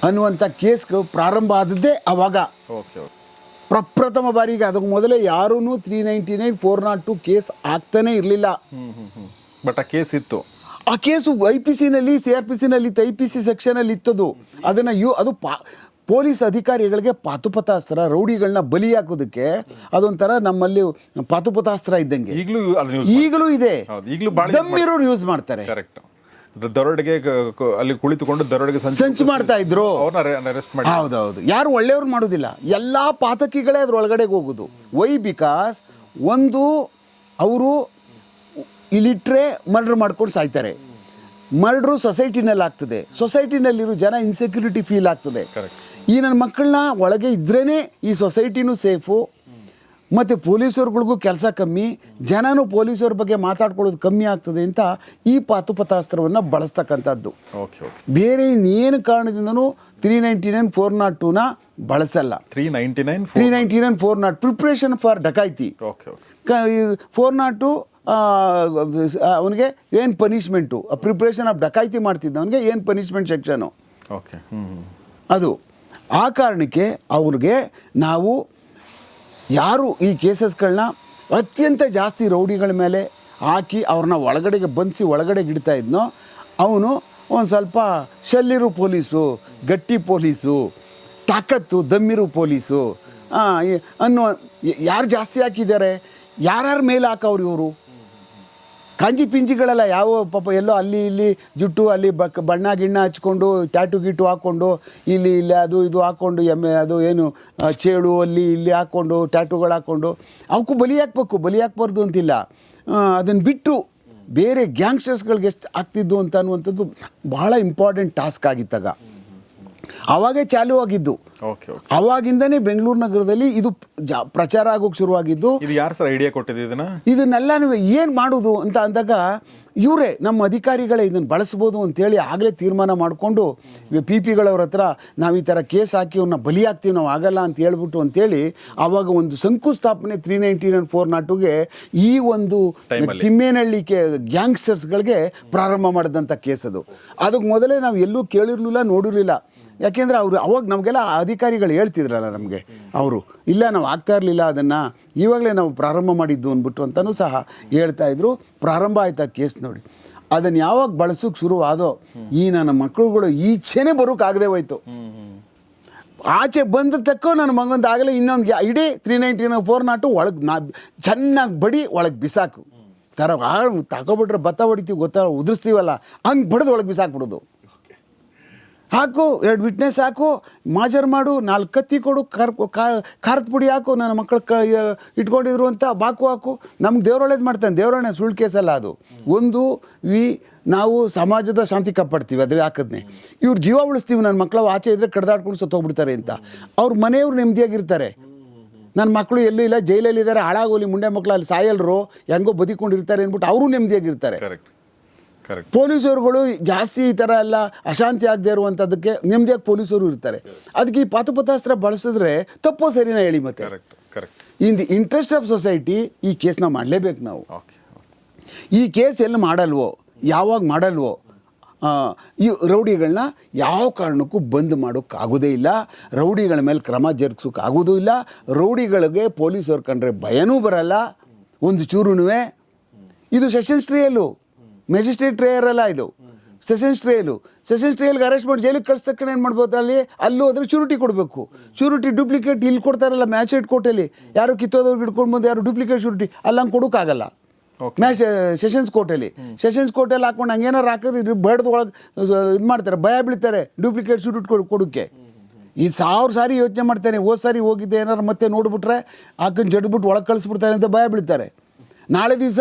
Speaker 1: ಅನ್ನುವಂಥ ಕೇಸ್ಗಳು ಪ್ರಾರಂಭ ಆದದ್ದೇ ಆವಾಗ ಪ್ರಪ್ರಥಮ ಬಾರಿಗೆ ಅದಕ್ಕೆ ಮೊದಲೇ ಯಾರೂ three ninety nine four not two case ಆಗ್ತಾನೆ ಇರಲಿಲ್ಲ.
Speaker 2: ಬಟ್ ಆ ಕೇಸ್ ಇತ್ತು.
Speaker 1: ಆ ಕೇಸು ಐ ಪಿ ಸಿನಲ್ಲಿ ಸಿ ಆರ್ ಪಿ ಸಿನಲ್ಲಿ ಐ ಪಿ ಸಿ ಸೆಕ್ಷನಲ್ಲಿ ಇತ್ತದು. ಅದನ್ನು ಯು ಅದು ಪಾ ಪೊಲೀಸ್ ಅಧಿಕಾರಿಗಳಿಗೆ ಪಾತುಪತಾಸ್ತ್ರ ರೌಡಿಗಳನ್ನ ಬಲಿ ಹಾಕೋದಕ್ಕೆ ಅದೊಂಥರ ನಮ್ಮಲ್ಲಿ ಪಾತುಪತಾಸ್ತ್ರ ಇದ್ದಂಗೆ.
Speaker 2: ಈಗಲೂ
Speaker 1: ಈಗಲೂ ಇದೆ. ದಮ್ಮಿರೋರು ಯೂಸ್ ಮಾಡ್ತಾರೆ.
Speaker 2: ಕರೆಕ್ಟ್ ದರೋಡೆಗೆ ಅಲ್ಲಿ ಕುಳಿತುಕೊಂಡು ದರೋಡೆಗೆ
Speaker 1: ಸಂಚು ಮಾಡ್ತಾ ಇದ್ರು.
Speaker 2: ಅವ್ರನ್ನ ಅರೆಸ್ಟ್ ಮಾಡಿ
Speaker 1: ಹೌದೌದು. ಯಾರು ಒಳ್ಳೆಯವ್ರು ಮಾಡೋದಿಲ್ಲ. ಎಲ್ಲ ಪಾತಕಿಗಳೇ ಅದ್ರ ಒಳಗಡೆ ಹೋಗೋದು. ವೈ ಬಿಕಾಸ್ ಒಂದು ಅವರು ಇಲ್ಲಿಟ್ರೆ ಮರ್ಡರ್ ಮಾಡ್ಕೊಂಡು ಸಾಯ್ತಾರೆ. ಮರ್ಡ್ರು ಸೊಸೈಟಿನಲ್ಲಿ ಆಗ್ತದೆ. ಸೊಸೈಟಿನಲ್ಲಿರೋ ಜನ ಇನ್ಸೆಕ್ಯೂರಿಟಿ ಫೀಲ್ ಆಗ್ತದೆ. ಈ ನನ್ನ ಮಕ್ಕಳನ್ನ ಒಳಗೆ ಇದ್ರೇ ಈ ಸೊಸೈಟಿನೂ ಸೇಫು. ಮತ್ತು ಪೊಲೀಸರುಗಳಿಗೂ ಕೆಲಸ ಕಮ್ಮಿ ಜನನೂ ಪೊಲೀಸರ ಬಗ್ಗೆ ಮಾತಾಡ್ಕೊಳ್ಳೋದು ಕಮ್ಮಿ ಆಗ್ತದೆ ಅಂತ ಈ ಪಾತುಪತಾಸ್ತ್ರವನ್ನು ಬಳಸ್ತಕ್ಕಂಥದ್ದು.
Speaker 2: ಓಕೆ ಓಕೆ
Speaker 1: ಬೇರೆ ಇನ್ನೇನು ಕಾರಣದಿಂದನೂ three ninety nine four not ಟೂನ ಬಳಸಲ್ಲ.
Speaker 2: Three ninety nine
Speaker 1: three ninety nine four not preparation for ಡಕಾಯ್ತಿ.
Speaker 2: Okay not
Speaker 1: two four ಅವನಿಗೆ ಏನು ಪನಿಷ್ಮೆಂಟು ಪ್ರಿಪ್ರೇಷನ್ ಆಫ್ ಡಕಾಯ್ತಿ ಮಾಡ್ತಿದ್ದ ಅವನಿಗೆ ಏನು ಪನಿಷ್ಮೆಂಟ್ ಸೆಕ್ಷನು
Speaker 2: ಓಕೆ
Speaker 1: ಅದು ಆ ಕಾರಣಕ್ಕೆ ಅವ್ರಿಗೆ ನಾವು ಯಾರು ಈ ಕೇಸಸ್ಗಳನ್ನ ಅತ್ಯಂತ ಜಾಸ್ತಿ ರೌಡಿಗಳ ಮೇಲೆ ಹಾಕಿ ಅವ್ರನ್ನ ಒಳಗಡೆಗೆ ಬಂಧಿಸಿ ಒಳಗಡೆಗೆ ಇಡ್ತಾ ಇದ್ನೋ, ಅವನು ಒಂದು ಸ್ವಲ್ಪ ಶಲ್ಲಿರು ಪೊಲೀಸು, ಗಟ್ಟಿ ಪೊಲೀಸು, ತಾಕತ್ತು, ದಮ್ಮಿರು ಪೊಲೀಸು ಅನ್ನೋ ಯಾರು ಜಾಸ್ತಿ ಹಾಕಿದ್ದಾರೆ? ಯಾರ್ಯಾರ ಮೇಲೆ ಹಾಕವ್ರು ಇವರು? ಕಾಂಜಿ ಪಿಂಜಿಗಳೆಲ್ಲ ಯಾವ ಪಾಪ ಎಲ್ಲೋ ಅಲ್ಲಿ ಇಲ್ಲಿ ಜುಟ್ಟು, ಅಲ್ಲಿ ಬಕ್ ಬಣ್ಣ ಗಿಣ್ಣ ಹಚ್ಕೊಂಡು ಟ್ಯಾಟು ಗಿಟು ಹಾಕ್ಕೊಂಡು, ಇಲ್ಲಿ ಇಲ್ಲಿ ಅದು ಇದು ಹಾಕ್ಕೊಂಡು, ಎಮ್ಮೆ ಅದು ಏನು ಚೇಳು ಅಲ್ಲಿ ಇಲ್ಲಿ ಹಾಕ್ಕೊಂಡು ಟ್ಯಾಟುಗಳು ಹಾಕ್ಕೊಂಡು, ಅವಕ್ಕೂ ಬಲಿ ಹಾಕ್ಬೇಕು, ಬಲಿ ಹಾಕ್ಬಾರ್ದು ಅಂತಿಲ್ಲ. ಅದನ್ನು ಬಿಟ್ಟು ಬೇರೆ ಗ್ಯಾಂಗ್ಸ್ಟರ್ಸ್ಗಳಿಗೆ ಎಷ್ಟು ಆಗ್ತಿದ್ದು ಅಂತ ಅನ್ನುವಂಥದ್ದು ಭಾಳ ಇಂಪಾರ್ಟೆಂಟ್ ಟಾಸ್ಕ್ ಆಗಿತ್ತಾಗ. ಆವಾಗೇ ಚಾಲು ಆಗಿದ್ದು. ಆವಾಗಿಂದನೇ ಬೆಂಗಳೂರು ನಗರದಲ್ಲಿ ಇದು ಪ್ರಚಾರ ಆಗೋಕ್ ಶುರುವಾಗಿದ್ದು.
Speaker 2: ಇದು ಯಾರು ಸರ್ ಐಡಿಯಾ ಕೊಟ್ಟಿದ್ದು ಇದನ್ನ?
Speaker 1: ಇದನ್ನೆಲ್ಲ ಏನು ಮಾಡೋದು ಅಂತ ಅಂದಾಗ ಇವರೇ ನಮ್ಮ ಅಧಿಕಾರಿಗಳೇ ಇದನ್ನು ಬಳಸ್ಬೋದು ಅಂತೇಳಿ ಆಗಲೇ ತೀರ್ಮಾನ ಮಾಡಿಕೊಂಡು ಪಿ ಪಿಗಳವ್ರ ಹತ್ರ ನಾವು ಈ ಥರ ಕೇಸ್ ಹಾಕಿ ಅವನ್ನ ಬಲಿ ಹಾಕ್ತೀವಿ ನಾವು ಆಗಲ್ಲ ಅಂತ ಹೇಳ್ಬಿಟ್ಟು ಅಂತೇಳಿ ಆವಾಗ ಒಂದು ಶಂಕುಸ್ಥಾಪನೆ ತ್ರೀ ನೈಂಟಿ ನೈನ್ ಫೋರ್ ನಾಟುಗೆ ಈ ಒಂದು. ತಿಮ್ಮೇನಹಳ್ಳಿ ಕೆ ಗ್ಯಾಂಗ್ಸ್ಟರ್ಸ್ಗಳಿಗೆ ಪ್ರಾರಂಭ ಮಾಡಿದಂಥ ಕೇಸ್ ಅದು. ಅದಕ್ಕೆ ಮೊದಲೇ ನಾವು ಎಲ್ಲೂ ಕೇಳಿರಲಿಲ್ಲ ನೋಡಿರಲಿಲ್ಲ. ಯಾಕೆಂದರೆ ಅವರು ಅವಾಗ ನಮಗೆಲ್ಲ ಅಧಿಕಾರಿಗಳು ಹೇಳ್ತಿದ್ರಲ್ಲ ನಮಗೆ. ಅವರು, ಇಲ್ಲ ನಾವು ಆಗ್ತಾ ಇರಲಿಲ್ಲ ಅದನ್ನು, ಇವಾಗಲೇ ನಾವು ಪ್ರಾರಂಭ ಮಾಡಿದ್ದು ಅಂದ್ಬಿಟ್ಟು ಅಂತಲೂ ಸಹ ಹೇಳ್ತಾ ಇದ್ರು. ಪ್ರಾರಂಭ ಆಯ್ತಾ ಕೇಸ್ ನೋಡಿ. ಅದನ್ನು ಯಾವಾಗ ಬಳಸೋಕೆ ಶುರು ಆದೋ ಈ ನನ್ನ ಮಕ್ಕಳುಗಳು ಈಚೆನೇ ಬರೋಕ್ಕಾಗದೆ ಹೋಯ್ತು. ಆಚೆ ಬಂದ ತಕ್ಕ ನನ್ನ ಮಗಂದು ಆಗಲೇ ಇನ್ನೊಂದು ಇಡೀ ತ್ರೀ ನೈಂಟಿ ಫೋರ್ ನಾಟು ಒಳಗೆ ನಾ, ಚೆನ್ನಾಗಿ ಬಡಿ, ಒಳಗೆ ಬಿಸಾಕು. ಥರ ತಗೊಬಿಟ್ರೆ ಭತ್ತ ಹೊಡಿತೀವಿ ಗೊತ್ತಾ, ಉದುರಿಸ್ತೀವಲ್ಲ, ಹಂಗೆ ಬಡ್ದು ಒಳಗೆ ಬಿಸಾಕ್ಬಿಡೋದು. ಹಾಕು, ಎರಡು ವಿಟ್ನೆಸ್ ಹಾಕು, ಮಾಜರ್ ಮಾಡು, ನಾಲ್ಕು ಕತ್ತಿ ಕೊಡು, ಖಾರ ಖಾರದ ಪುಡಿ ಹಾಕು, ನನ್ನ ಮಕ್ಕಳು ಕ ಇಟ್ಕೊಂಡಿದ್ರು ಅಂತ ಬಾಕು ಹಾಕು. ನಮ್ಗೆ ದೇವ್ರೊಳ್ಳೇದು ಮಾಡ್ತಾನೆ ದೇವರೊಳ್ಳೆ ಸುಳ್ಳು ಕೇಸಲ್ಲ ಅದು. ಒಂದು, ವಿ, ನಾವು ಸಮಾಜದ ಶಾಂತಿ ಕಾಪಾಡ್ತೀವಿ ಅದ್ರ ಹಾಕದ್ನೆ. ಇವ್ರು ಜೀವ ಉಳಿಸ್ತೀವಿ ನನ್ನ ಮಕ್ಕಳು ಆಚೆ ಇದ್ರೆ ಕಡ್ದಾಡ್ಕೊಂಡು ಸತ್ತೋಗ್ಬಿಡ್ತಾರೆ ಅಂತ. ಅವ್ರ ಮನೆಯವ್ರು ನೆಮ್ಮದಿಯಾಗಿರ್ತಾರೆ. ನನ್ನ ಮಕ್ಕಳು ಎಲ್ಲೂ ಇಲ್ಲ ಜೈಲಲ್ಲಿದ್ದಾರೆ ಹಾಳಾಗೋಲಿ, ಮುಂಡೆ ಮಕ್ಕಳು ಅಲ್ಲಿ ಸಾಯಲ್ರು, ಹೆಂಗೋ ಬದಿಕೊಂಡಿರ್ತಾರೆ ಅಂದ್ಬಿಟ್ಟು ಅವರು ನೆಮ್ಮದಿಯಾಗಿರ್ತಾರೆ. ಪೊಲೀಸರುಗಳು ಜಾಸ್ತಿ ಈ ಥರ ಎಲ್ಲ ಅಶಾಂತಿ ಆಗದೆ ಇರುವಂಥದ್ದಕ್ಕೆ ನೆಮ್ಮದಿಯಾಗಿ ಪೊಲೀಸರು ಇರ್ತಾರೆ. ಅದಕ್ಕೆ ಈ ಪಾತುಪತಾಸ್ತ್ರ ಬಳಸಿದ್ರೆ ತಪ್ಪೋ ಸರಿನಾ ಹೇಳಿ ಮತ್ತೆ? In the interest of society ಈ ಕೇಸ್ನ ಮಾಡಲೇಬೇಕು ನಾವು.
Speaker 2: ಓಕೆ
Speaker 1: ಈ ಕೇಸ್ ಎಲ್ಲಿ ಮಾಡಲ್ವೋ ಯಾವಾಗ ಮಾಡಲ್ವೋ ಈ ರೌಡಿಗಳನ್ನ ಯಾವ ಕಾರಣಕ್ಕೂ ಬಂದ್ ಮಾಡೋಕ್ಕಾಗೋದೇ ಇಲ್ಲ. ರೌಡಿಗಳ ಮೇಲೆ ಕ್ರಮ ಜರುಗಿಸೋಕ್ಕಾಗೋದೂ ಇಲ್ಲ. ರೌಡಿಗಳಿಗೆ ಪೊಲೀಸರು ಕಂಡ್ರೆ ಭಯನೂ ಬರಲ್ಲ. ಒಂದು ಚೂರುನುವೆ. ಇದು ಸೆಷನ್ಸ್ ಟ್ರೇಯಲ್ಲು ಮೆಜಿಸ್ಟ್ರೇಟ್ ಟ್ರೇಯರ್ ಅಲ್ಲ ಇದು. ಸೆಷನ್ಸ್ ಟ್ರೇಲು ಸೆಷನ್ಸ್ ಟ್ರೇಲ್ಗೆ ಅರೆಸ್ಟ್ ಮಾಡಿ ಜೈಲಿಗೆ ಕಳ್ಸಕ್ಕೆ ಏನು ಮಾಡ್ಬೋದು ಅಲ್ಲಿ? ಅಲ್ಲೂ ಹೋದ್ರೆ ಶ್ಯೂರಿಟಿ ಕೊಡಬೇಕು. ಶ್ಯೂರಿಟಿ ಡೂಪ್ಲಿಕೇಟ್ ಇಲ್ಲಿ ಕೊಡ್ತಾರಲ್ಲ ಮ್ಯಾಜಿಸ್ಟ್ರೇಟ್ ಕೋರ್ಟಲ್ಲಿ ಯಾರು ಕಿತ್ತೋದವ್ರಿಗೆ ಹಿಡ್ಕೊಂಡು ಬಂದು ಯಾರು ಡೂಪ್ಲಿಕೇಟ್ ಶ್ಯೂರಿಟಿ ಅಲ್ಲಿ ಹಂಗೆ ಕೊಡೋಕ್ಕಾಗಲ್ಲ. ಮ್ಯಾಚ್ ಸೆಷನ್ಸ್ ಕೋರ್ಟಲ್ಲಿ ಸೆಷನ್ಸ್ ಕೋರ್ಟಲ್ಲಿ ಹಾಕೊಂಡು ಹಂಗೇನಾರು ಹಾಕಿದ್ರೆ ಬೇಡದ ಒಳಗೆ ಇದು ಮಾಡ್ತಾರೆ ಭಯ ಬೀಳ್ತಾರೆ ಡೂಪ್ಲಿಕೇಟ್ ಶ್ಯೂರಿಟ್ ಕೊಡೋಕ್ಕೆ ಈ ಸಾವಿರ ಸಾರಿ ಯೋಚನೆ ಮಾಡ್ತಾನೆ ಹೋದ್ ಸಾರಿ ಹೋಗಿದ್ದೆ ಏನಾರು ಮತ್ತೆ ನೋಡಿಬಿಟ್ರೆ ಹಾಕೊಂಡು ಜಡ್ಬಿಟ್ಟು ಒಳಗೆ ಕಳಿಸ್ಬಿಡ್ತಾರೆ ಅಂತ ಭಯ ಬೀಳ್ತಾರೆ. ನಾಳೆ ದಿವಸ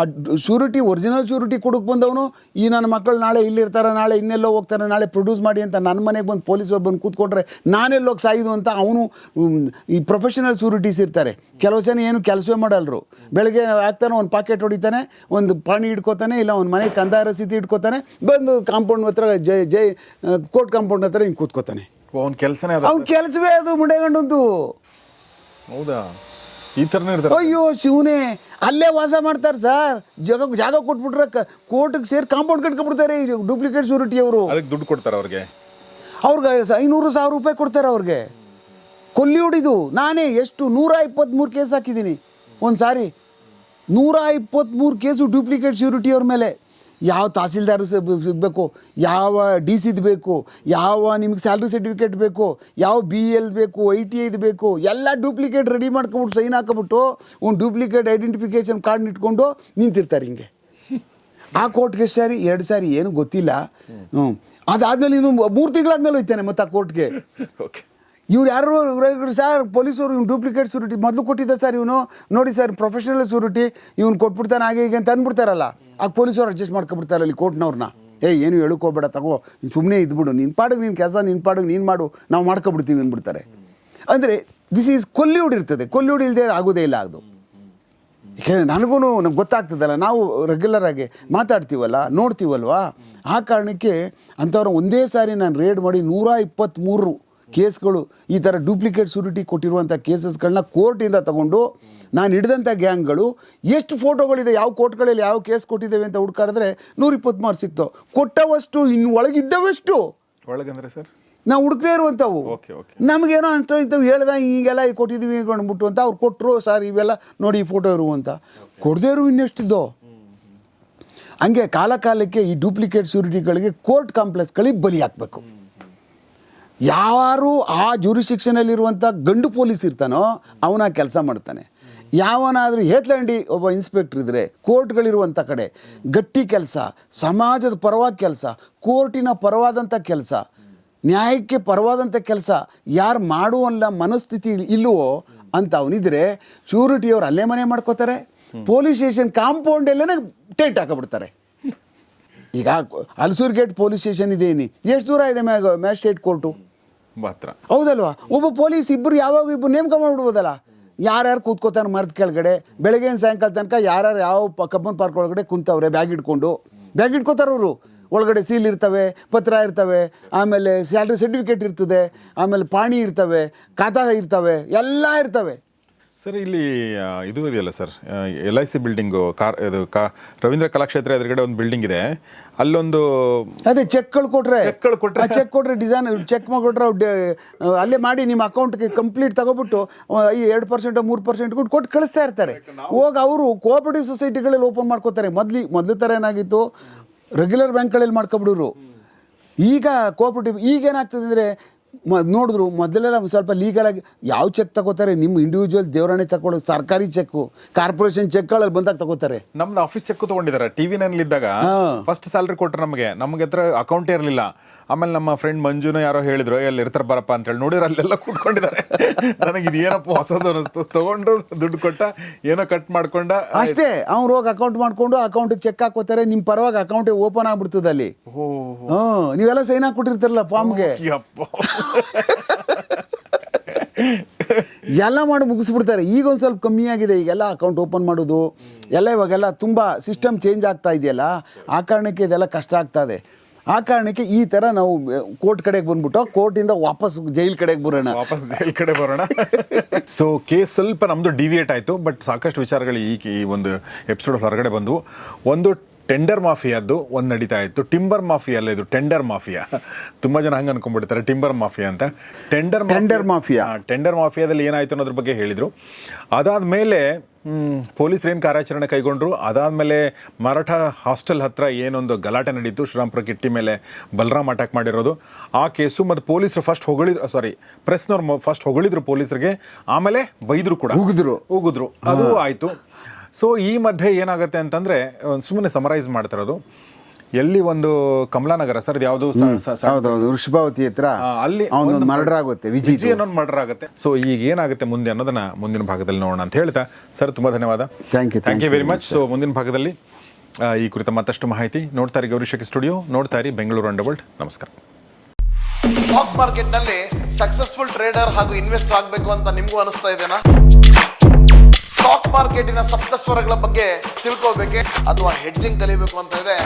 Speaker 1: ಆ ಶೂರಿಟಿ ಒರಿಜಿನಲ್ ಶ್ಯೂರಿಟಿ ಕೊಡಕ್ಕೆ ಬಂದವನು ಈ ನನ್ನ ಮಕ್ಕಳು ನಾಳೆ ಇಲ್ಲಿರ್ತಾರೆ ನಾಳೆ ಇನ್ನೆಲ್ಲೋ ಹೋಗ್ತಾರೆ ನಾಳೆ ಪ್ರೊಡ್ಯೂಸ್ ಮಾಡಿ ಅಂತ ನನ್ನ ಮನೆಗೆ ಬಂದು ಪೊಲೀಸರು ಬಂದು ಕೂತ್ಕೊಂಡ್ರೆ ನಾನೆಲ್ಲೋಗಿ ಸಾಯಿದು ಅಂತ ಅವನು ಈ ಪ್ರೊಫೆಷನಲ್ ಶ್ಯೂರಿಟೀಸ್ ಇರ್ತಾರೆ. ಕೆಲವು ಜನ ಏನು ಕೆಲಸವೇ ಮಾಡಲ್ರು. ಬೆಳಗ್ಗೆ ಆಗ್ತಾನೆ ಒಂದು ಪಾಕೆಟ್ ಹೊಡಿತಾನೆ ಒಂದು ಪಾಣಿ ಹಿಡ್ಕೋತಾನೆ ಇಲ್ಲ ಒಂದು ಮನೆ ಕಂದಾಯ ರಸೀತಿ ಇಟ್ಕೋತಾನೆ ಬಂದು ಕಾಂಪೌಂಡ್ ಹತ್ರ ಜೈ ಜೈ ಕೋರ್ಟ್ ಕಾಂಪೌಂಡ್ ಹತ್ರ ಹಿಂಗೆ ಕೂತ್ಕೋತಾನೆ.
Speaker 2: ಅವ್ನ ಕೆಲಸನೇ ಅದ.
Speaker 1: ಅವ್ನ ಕೆಲಸವೇ ಅದು ಮುಂಡೆಗಂಡು
Speaker 2: ಹೌದಾ? ಈ ಥರನೇ ಇರ್ತಾರೆ.
Speaker 1: ಅಯ್ಯೋ ಶಿವನೇ ಅಲ್ಲೇ ವಾಸ ಮಾಡ್ತಾರೆ ಸರ್. ಜಾಗ ಜಾಗ ಕೊಟ್ಬಿಟ್ರೆ ಕೋರ್ಟಿಗೆ ಸೇರಿ ಕಾಂಪೌಂಡ್ ಕಟ್ಕೊಂಡ್ಬಿಡ್ತಾರೆ ಈ ಡೂಪ್ಲಿಕೇಟ್ ಶೂರಿಟಿ ಅವರು.
Speaker 2: ಅದಕ್ಕೆ ದುಡ್ಡು ಕೊಡ್ತಾರೆ ಅವ್ರಿಗೆ.
Speaker 1: ಅವ್ರಿಗೆ ಐನೂರು ಸಾವಿರ ರೂಪಾಯಿ ಕೊಡ್ತಾರೆ ಅವ್ರಿಗೆ. ಕೊಲ್ಲಿ ಹೊಡಿದು. ನಾನೇ ಎಷ್ಟು ನೂರ ಇಪ್ಪತ್ತ್ಮೂರು ಕೇಸ್ ಹಾಕಿದ್ದೀನಿ. ಒಂದು ಸಾರಿ ನೂರ ಇಪ್ಪತ್ತ್ಮೂರು ಕೇಸು ಡೂಪ್ಲಿಕೇಟ್ ಶ್ಯೂರಿಟಿ ಅವ್ರ ಮೇಲೆ. ಯಾವ ತಹಸೀಲ್ದಾರ್ ಸಿಗಬೇಕು, ಯಾವ ಡಿ ಸಿದು ಬೇಕು, ಯಾವ ನಿಮಗೆ ಸ್ಯಾಲ್ರಿ ಸರ್ಟಿಫಿಕೇಟ್ ಬೇಕು, ಯಾವ ಬಿ ಎಲ್ ಬೇಕು, ಐ ಟಿ ಐದು ಬೇಕು, ಎಲ್ಲ ಡೂಪ್ಲಿಕೇಟ್ ರೆಡಿ ಮಾಡ್ಕೊಂಬಿಟ್ಟು ಸೈನ್ ಹಾಕೊಬಿಟ್ಟು ಒಂದು ಡೂಪ್ಲಿಕೇಟ್ ಐಡೆಂಟಿಫಿಕೇಷನ್ ಕಾರ್ಡ್ ಇಟ್ಕೊಂಡು ನಿಂತಿರ್ತಾರೆ ಹಿಂಗೆ. ಆ ಕೋರ್ಟ್ಗೆ ಸಾರಿ, ಎರಡು ಸಾರಿ ಏನು ಗೊತ್ತಿಲ್ಲ. ಹ್ಞೂ ಅದಾದ್ಮೇಲೆ ಇನ್ನು ಮೂರು ತಿಂಗಳಾದ್ಮೇಲೆ ಹೋಯ್ತಾನೆ ಮತ್ತೆ ಆ ಕೋರ್ಟ್ಗೆ.
Speaker 2: ಓಕೆ
Speaker 1: ಇವ್ರು ಯಾರು ಸರ್ ಪೊಲೀಸರು ಇವ್ನು ಡೂಪ್ಲಿಕೇಟ್ ಸೂರಿಟಿ. ಮೊದಲು ಕೊಟ್ಟಿದ್ದ ಸರ್ ಇವನು. ನೋಡಿ ಸರ್ ಪ್ರೊಫೆಷನಲ್ ಸ್ಯೂರಿಟಿ ಇವ್ನು ಕೊಟ್ಬಿಡ್ತಾನೆ ಹಾಗೆ ಹೀಗೆ ಅಂತ ಅಂದ್ಬಿಡ್ತಾರಲ್ಲ. ಆಗ ಪೊಲೀಸರು ಅಡ್ಜಸ್ಟ್ ಮಾಡ್ಕೊಬಿಡ್ತಾರೆ ಅಲ್ಲಿ ಕೋರ್ಟ್ನವ್ರನ್ನ. ಏಯ್ ಏನು ಹೇಳ್ಕೋಬೇಡ, ತಗೋ. ನೀನು ಸುಮ್ಮನೆ ಇದ್ಬಿಡು. ನಿನ್ನ ಪಾಡಿಗೆ ನಿನ್ನ ಕೆಲಸ ನಿನ್ನ ಪಾಡಿಗೆ ನೀನು ಮಾಡು. ನಾವು ಮಾಡ್ಕೊಬಿಡ್ತೀವಿ ಅಂದ್ಬಿಡ್ತಾರೆ. ಅಂದರೆ ದಿಸ್ ಈಸ್ ಕೊಲ್ಲಿವುಡ್ ಇರ್ತದೆ. ಕೊಲ್ಲಿವುಡ್ ಇಲ್ಲದೆ ಆಗೋದೇ ಇಲ್ಲ ಅದು. ಯಾಕೆಂದರೆ ನನಗೂ ನಮ್ಗೆ ಗೊತ್ತಾಗ್ತದಲ್ಲ. ನಾವು ರೆಗ್ಯುಲರ್ ಆಗಿ ಮಾತಾಡ್ತೀವಲ್ಲ, ನೋಡ್ತೀವಲ್ವಾ? ಆ ಕಾರಣಕ್ಕೆ ಅಂಥವ್ರು ಒಂದೇ ಸಾರಿ ನಾನು ರೇಡ್ ಮಾಡಿ ನೂರ ಇಪ್ಪತ್ತ್ಮೂರು ಕೇಸ್ಗಳು ಈ ಥರ ಡೂಪ್ಲಿಕೇಟ್ ಸ್ಯೂರಿಟಿ ಕೊಟ್ಟಿರುವಂಥ ಕೇಸಸ್ಗಳನ್ನ ಕೋರ್ಟಿಂದ ತಗೊಂಡು ನಾನು ಹಿಡಿದಂಥ ಗ್ಯಾಂಗ್ಗಳು ಎಷ್ಟು ಫೋಟೋಗಳಿದೆ ಯಾವ ಕೋರ್ಟ್ಗಳಲ್ಲಿ ಯಾವ ಕೇಸ್ ಕೊಟ್ಟಿದ್ದೇವೆ ಅಂತ ಹುಡ್ಕಾಡಿದ್ರೆ ನೂರ ಮಾರ್ಕ್ ಸಿಕ್ತು. ಕೊಟ್ಟವಷ್ಟು ಇನ್ನು ಒಳಗಿದ್ದವಷ್ಟು
Speaker 2: ಒಳಗಂದ್ರೆ ಸರ್?
Speaker 1: ನಾವು ಹುಡುಕದೇ ಇರುವಂಥವು.
Speaker 2: Okay okay.
Speaker 1: ನಮಗೇನೋ ಅಂತ ಇಂಥವು ಹೇಳ್ದ ಈಗೆಲ್ಲ ಕೊಟ್ಟಿದ್ದೀವಿ ಅಂದ್ಬಿಟ್ಟು ಅಂತ ಅವ್ರು ಕೊಟ್ಟರು ಸರ್ ಇವೆಲ್ಲ ನೋಡಿ ಈ ಫೋಟೋ ಇರು ಅಂತ. ಕೊಡದೇ ಇರು ಇನ್ನೆಷ್ಟಿದ್ದೋ. ಹಂಗೆ ಕಾಲಕಾಲಕ್ಕೆ ಈ ಡೂಪ್ಲಿಕೇಟ್ ಸ್ಯೂರಿಟಿಗಳಿಗೆ ಕೋರ್ಟ್ ಕಾಂಪ್ಲೆಕ್ಸ್ಗಳಿಗೆ ಬಲಿ ಹಾಕಬೇಕು. ಯಾರು ಆ ಜೂರಿಶಿಕ್ಷನಲ್ಲಿರುವಂಥ ಗಂಡು ಪೊಲೀಸ್ ಇರ್ತಾನೋ ಅವನ ಕೆಲಸ ಮಾಡ್ತಾನೆ. ಯಾವನಾದರೂ ಹೇತ್ಲಂಡಿ ಒಬ್ಬ ಇನ್ಸ್ಪೆಕ್ಟರ್ ಇದ್ದರೆ ಕೋರ್ಟ್ಗಳಿರುವಂಥ ಕಡೆ, ಗಟ್ಟಿ ಕೆಲಸ, ಸಮಾಜದ ಪರವಾಗಿ ಕೆಲಸ, ಕೋರ್ಟಿನ ಪರವಾದಂಥ ಕೆಲಸ, ನ್ಯಾಯಕ್ಕೆ ಪರವಾದಂಥ ಕೆಲಸ, ಯಾರು ಮಾಡುವಲ್ಲ ಮನಸ್ಥಿತಿ ಇಲ್ಲವೋ ಅಂತ ಅವನಿದ್ರೆ ಶ್ಯೂರಿಟಿಯವ್ರು ಅಲ್ಲೇ ಮನೆ ಮಾಡ್ಕೋತಾರೆ, ಪೊಲೀಸ್ ಸ್ಟೇಷನ್ ಕಾಂಪೌಂಡಲ್ಲೇ ಟೆಂಟ್ ಹಾಕಬಿಡ್ತಾರೆ. ಈಗ ಅಲ್ಸೂರ್ ಗೇಟ್ ಪೊಲೀಸ್ ಸ್ಟೇಷನ್ ಇದೇನಿ ಎಷ್ಟು ದೂರ ಇದೆ ಮ್ಯಾ ಮ್ಯಾಜಿಸ್ಟ್ರೇಟ್ ಕೋರ್ಟು?
Speaker 2: ಮಾತ್ರ
Speaker 1: ಹೌದಲ್ವಾ? ಒಬ್ಬ ಪೊಲೀಸ್ ಇಬ್ಬರು ಯಾವಾಗ ಇಬ್ಬರು ನೇಮಕ ಮಾಡ್ಬಿಡ್ಬೋದಲ್ಲ? ಯಾರ್ಯಾರು ಕೂತ್ಕೋತಾನೆ ಮರದ ಕೆಳಗಡೆ, ಬೆಳಗ್ಗೆ ಸಾಯಂಕಾಲ ತನಕ ಯಾರ್ಯಾರು ಯಾವ ಪ ಕಬ್ಬನ್ ಪಾರ್ಕ್ ಒಳಗಡೆ ಕುಂತವ್ರೆ ಬ್ಯಾಗ್ ಇಟ್ಕೊಂಡು. ಬ್ಯಾಗ್ ಇಟ್ಕೋತಾರೆ ಅವರು. ಒಳಗಡೆ ಸೀಲ್ ಇರ್ತವೆ, ಪತ್ರ ಇರ್ತವೆ, ಆಮೇಲೆ ಸ್ಯಾಲ್ರಿ ಸರ್ಟಿಫಿಕೇಟ್ ಇರ್ತದೆ, ಆಮೇಲೆ ಪಾಣಿ ಇರ್ತವೆ, ಖಾತಾ ಇರ್ತವೆ, ಎಲ್ಲ ಇರ್ತವೆ.
Speaker 2: ಸರ್ ಇಲ್ಲಿ ಇದು ಇದೆಯಲ್ಲ sir L I C building car ಇದು ಕಾ ರವೀಂದ್ರ ಕಲಾಕ್ಷೇತ್ರ ಎದುರುಗಡೆ ಒಂದು ಬಿಲ್ಡಿಂಗ್ ಇದೆ. ಅಲ್ಲೊಂದು
Speaker 1: ಅದೇ ಚೆಕ್ಗಳು ಕೊಟ್ರೆ.
Speaker 2: ಚೆಕ್ಗಳು ಕೊಟ್ರೆ?
Speaker 1: ಚೆಕ್ ಕೊಟ್ಟರೆ ಡಿಸೈನ್ ಚೆಕ್ ಮಾಡಿಕೊಟ್ರೆ ಅಲ್ಲೇ ಮಾಡಿ ನಿಮ್ಮ ಅಕೌಂಟ್ಗೆ ಕಂಪ್ಲೀಟ್ ತಗೊಬಿಟ್ಟು ಈ ಎರಡು ಪರ್ಸೆಂಟ್ ಮೂರು ಪರ್ಸೆಂಟ್ ಕೊಟ್ಟು ಕೊಟ್ಟು ಕಳಿಸ್ತಾ ಇರ್ತಾರೆ. ಹೋಗಿ ಅವರು ಕೋಆಪರೇಟಿವ್ ಸೊಸೈಟಿಗಳಲ್ಲಿ ಓಪನ್ ಮಾಡ್ಕೋತಾರೆ. ಮೊದ್ಲಿ ಮೊದಲು ಥರ ಏನಾಗಿತ್ತು? ರೆಗ್ಯುಲರ್ ಬ್ಯಾಂಕ್ಗಳಲ್ಲಿ ಮಾಡ್ಕೊಬಿಡೋರು. ಈಗ ಕೋಆಪರೇಟಿವ್ ಈಗ ಏನಾಗ್ತದೆ ಅಂದರೆ ಮ ನೋಡಿದ್ರು ಮೊದಲೆಲ್ಲ ಸ್ವಲ್ಪ ಲೀಗಲಾಗಿ ಯಾವ ಚೆಕ್ ತಗೋತಾರೆ? ನಿಮ್ಮ ಇಂಡಿವಿಜುವಲ್ ದೇವರಾಣೆ ತಗೊಳ್ಳೋದು ಸರ್ಕಾರಿ ಚೆಕ್ಕು ಕಾರ್ಪೊರೇಷನ್ ಚೆಕ್ಗಳಲ್ಲಿ ಬಂದಾಗ ತಗೋತಾರೆ.
Speaker 2: ನಮ್ದು ಆಫೀಸ್ ಚೆಕ್ ತಗೊಂಡಿದ್ದಾರೆ. ಟಿ ವಿ ಇದ್ದಾಗ ಫಸ್ಟ್ ಸ್ಯಾಲ್ರಿ ಕೊಟ್ರು ನಮಗೆ. ನಮಗೆ ಹತ್ರ ಅಕೌಂಟ್ ಇರಲಿಲ್ಲ. ಆಮೇಲೆ ನಮ್ಮ ಫ್ರೆಂಡ್ ಮಂಜುನ ಯಾರೋ ಹೇಳಿದ್ರು ಎಲ್ಲಿ ಇರ್ತಾರೆ ಬರಪ್ಪ ಅಂತ ಹೇಳಿ ನೋಡಿದ್ರೆ ಅಲ್ಲೆಲ್ಲ ಕೂತ್ಕೊಂಡಿದ್ದಾರೆ. ನನಗೆ ಇದು ಏನಪ್ಪ ಹೊಸದು ಅನಿಸ್ತು ತಗೊಂಡು ದುಡ್ಡು ಕೊಟ್ಟ ಏನೋ ಕಟ್ ಮಾಡ್ಕೊಂಡ.
Speaker 1: ಅಷ್ಟೇ ಅವ್ರು ಹೋಗಿ ಅಕೌಂಟ್ ಮಾಡ್ಕೊಂಡು ಅಕೌಂಟ್ ಚೆಕ್ ಹಾಕೋತಾರೆ. ನಿಮ್ಮ ಪರವಾಗಿ ಅಕೌಂಟ್ ಓಪನ್ ಆಗ್ಬಿಡ್ತದೆ ಅಲ್ಲಿ. ನೀವೆಲ್ಲ ಸೈನ್ ಹಾಕ್ಬಿಟ್ಟಿರ್ತಾರಲ್ಲ ಫಾರ್ಮ್ಗೆ
Speaker 2: ಯಪ್ಪ.
Speaker 1: ಎಲ್ಲ ಮಾಡಿ ಮುಗಿಸ್ಬಿಡ್ತಾರೆ. ಈಗ ಒಂದು ಸ್ವಲ್ಪ ಕಮ್ಮಿ ಆಗಿದೆ. ಈಗೆಲ್ಲ ಅಕೌಂಟ್ ಓಪನ್ ಮಾಡೋದು. ಎಲ್ಲ ಇವಾಗೆಲ್ಲ ತುಂಬ ಸಿಸ್ಟಮ್ ಚೇಂಜ್ ಆಗ್ತಾ ಇದೆಯಲ್ಲ, ಆ ಕಾರಣಕ್ಕೆ ಇದೆಲ್ಲ ಕಷ್ಟ ಆಗ್ತದೆ ಆ ಕಾರಣಕ್ಕೆ ಈ ಥರ ನಾವು ಕೋರ್ಟ್ ಕಡೆಗೆ ಬಂದ್ಬಿಟ್ಟು ಕೋರ್ಟಿಂದ ವಾಪಸ್ ಜೈಲ್ ಕಡೆಗೆ ಬರೋಣ.
Speaker 2: ವಾಪಸ್ ಜೈಲ್ ಕಡೆ ಬರೋಣ. ಸೊ ಕೇಸ್ ಸ್ವಲ್ಪ ನಮ್ಮದು ಡಿವಿಯೇಟ್ ಆಯಿತು ಬಟ್ ಸಾಕಷ್ಟು ವಿಚಾರಗಳು ಈ ಈ ಒಂದು ಎಪಿಸೋಡ್ ಹೊರಗಡೆ ಬಂದವು. ಒಂದು ಟೆಂಡರ್ ಮಾಫಿಯಾದ್ದು ಒಂದು ನಡೀತಾ ಇತ್ತು. ಟಿಂಬರ್ ಮಾಫಿಯಾ ಅಲ್ಲ ಇದು ಟೆಂಡರ್ ಮಾಫಿಯಾ. ತುಂಬ ಜನ ಹಂಗೆ ಅನ್ಕೊಂಡ್ಬಿಡ್ತಾರೆ ಟಿಂಬರ್ ಮಾಫಿಯಾ ಅಂತ. Tender
Speaker 1: tender mafia.
Speaker 2: ಟೆಂಡರ್ ಮಾಫಿಯಾದಲ್ಲಿ ಏನಾಯ್ತು ಅನ್ನೋದ್ರ ಬಗ್ಗೆ ಹೇಳಿದರು. ಅದಾದಮೇಲೆ ಪೊಲೀಸರು ಏನು ಕಾರ್ಯಾಚರಣೆ ಕೈಗೊಂಡ್ರು? ಅದಾದಮೇಲೆ ಮರಾಠ ಹಾಸ್ಟೆಲ್ ಹತ್ರ ಏನೊಂದು ಗಲಾಟೆ ನಡೀತು. ಶ್ರೀರಾಮ್ಪುರ ಕಿಟ್ಟಿ ಮೇಲೆ ಬಲರಾಮ್ ಅಟ್ಯಾಕ್ ಮಾಡಿರೋದು. ಆ ಕೇಸು ಮತ್ತು ಪೊಲೀಸರು ಫಸ್ಟ್ ಹೊಗಳಿದ್ರು ಸಾರಿ ಪ್ರೆಸ್ನವ್ರು ಫಸ್ಟ್ ಹೊಗಳಿದ್ರು ಪೊಲೀಸರಿಗೆ. ಆಮೇಲೆ ಬೈದ್ರು ಕೂಡ.
Speaker 1: ಹೋಗಿದ್ರು
Speaker 2: ಹೋಗಿದ್ರು ಅದು ಆಯಿತು. ಸೊ ಈ ಮಧ್ಯೆ ಏನಾಗುತ್ತೆ ಅಂತಂದರೆ ಸುಮ್ಮನೆ ಸಮರೈಸ್ ಮಾಡ್ತಿರೋದು ಎಲ್ಲಿ ಒಂದು ಕಮಲಾನಗರ ಸರ್ ಯಾವುದು?
Speaker 1: ಹೌದೌದು ವೃಷಭಾವತಿ ಹತ್ರ.
Speaker 2: ಅಲ್ಲಿ
Speaker 1: ಅವನೊಂದು
Speaker 2: ಒಂದು
Speaker 1: ಮರ್ಡರ್ ಆಗುತ್ತೆ ವಿಜಿ
Speaker 2: ವಿಜಿ ಅನ್ನೋದು ಮರ್ಡರ್ ಆಗುತ್ತೆ. ಸೊ ಈಗ ಏನಾಗುತ್ತೆ ಮುಂದೆ ಅನ್ನೋದನ್ನ ಮುಂದಿನ ಭಾಗದಲ್ಲಿ ನೋಡೋಣ ಅಂತ ಹೇಳ್ತಾ. ಸರ್ ತುಂಬಾ ಧನ್ಯವಾದ.
Speaker 1: Thank you
Speaker 2: thank you very much so ಮುಂದಿನ ಭಾಗದಲ್ಲಿ ಈ ಕುರಿತ ಮತ್ತಷ್ಟು ಮಾಹಿತಿ ನೋಡ್ತಾ ಇರಿ ಗೌರಿಶಕಿ ಸ್ಟುಡಿಯೋ. ನೋಡ್ತಾ ಇರಿ ಬೆಂಗಳೂರು ಅಂಡರ್ ವರ್ಲ್ಡ್ ನಮಸ್ಕಾರ.
Speaker 4: ಸ್ಟಾಕ್ ಮಾರ್ಕೆಟ್ನಲ್ಲಿ ಸಕ್ಸಸ್ಫುಲ್ ಟ್ರೇಡರ್ ಹಾಗೂ ಇನ್ವೆಸ್ಟರ್ ಆಗಬೇಕು ಅಂತ ನಿಮಗೂ ಅನಿಸ್ತಾ ಇದೆನಾ? ಸ್ಟಾಕ್ ಮಾರ್ಕೆಟಿನ ಸಪ್ತ ಸ್ವರಗಳ ಬಗ್ಗೆ ತಿಳ್ಕೋಬೇಕೆ ಅಥವಾ ಹೆಡ್ಜಿಂಗ್ ಕಲಿಬೇಕು ಅಂತ ಇದೆ,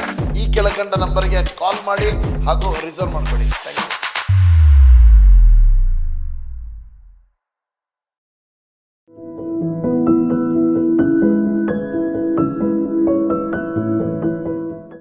Speaker 4: ಈ ಕೆಳಕಂಡ ನಂಬರ್ಗೆ ಕಾಲ್ ಮಾಡಿ ಹಾಗೂ ರಿಸರ್ವ್ ಮಾಡ್ಕೊಳ್ಳಿ. Thank you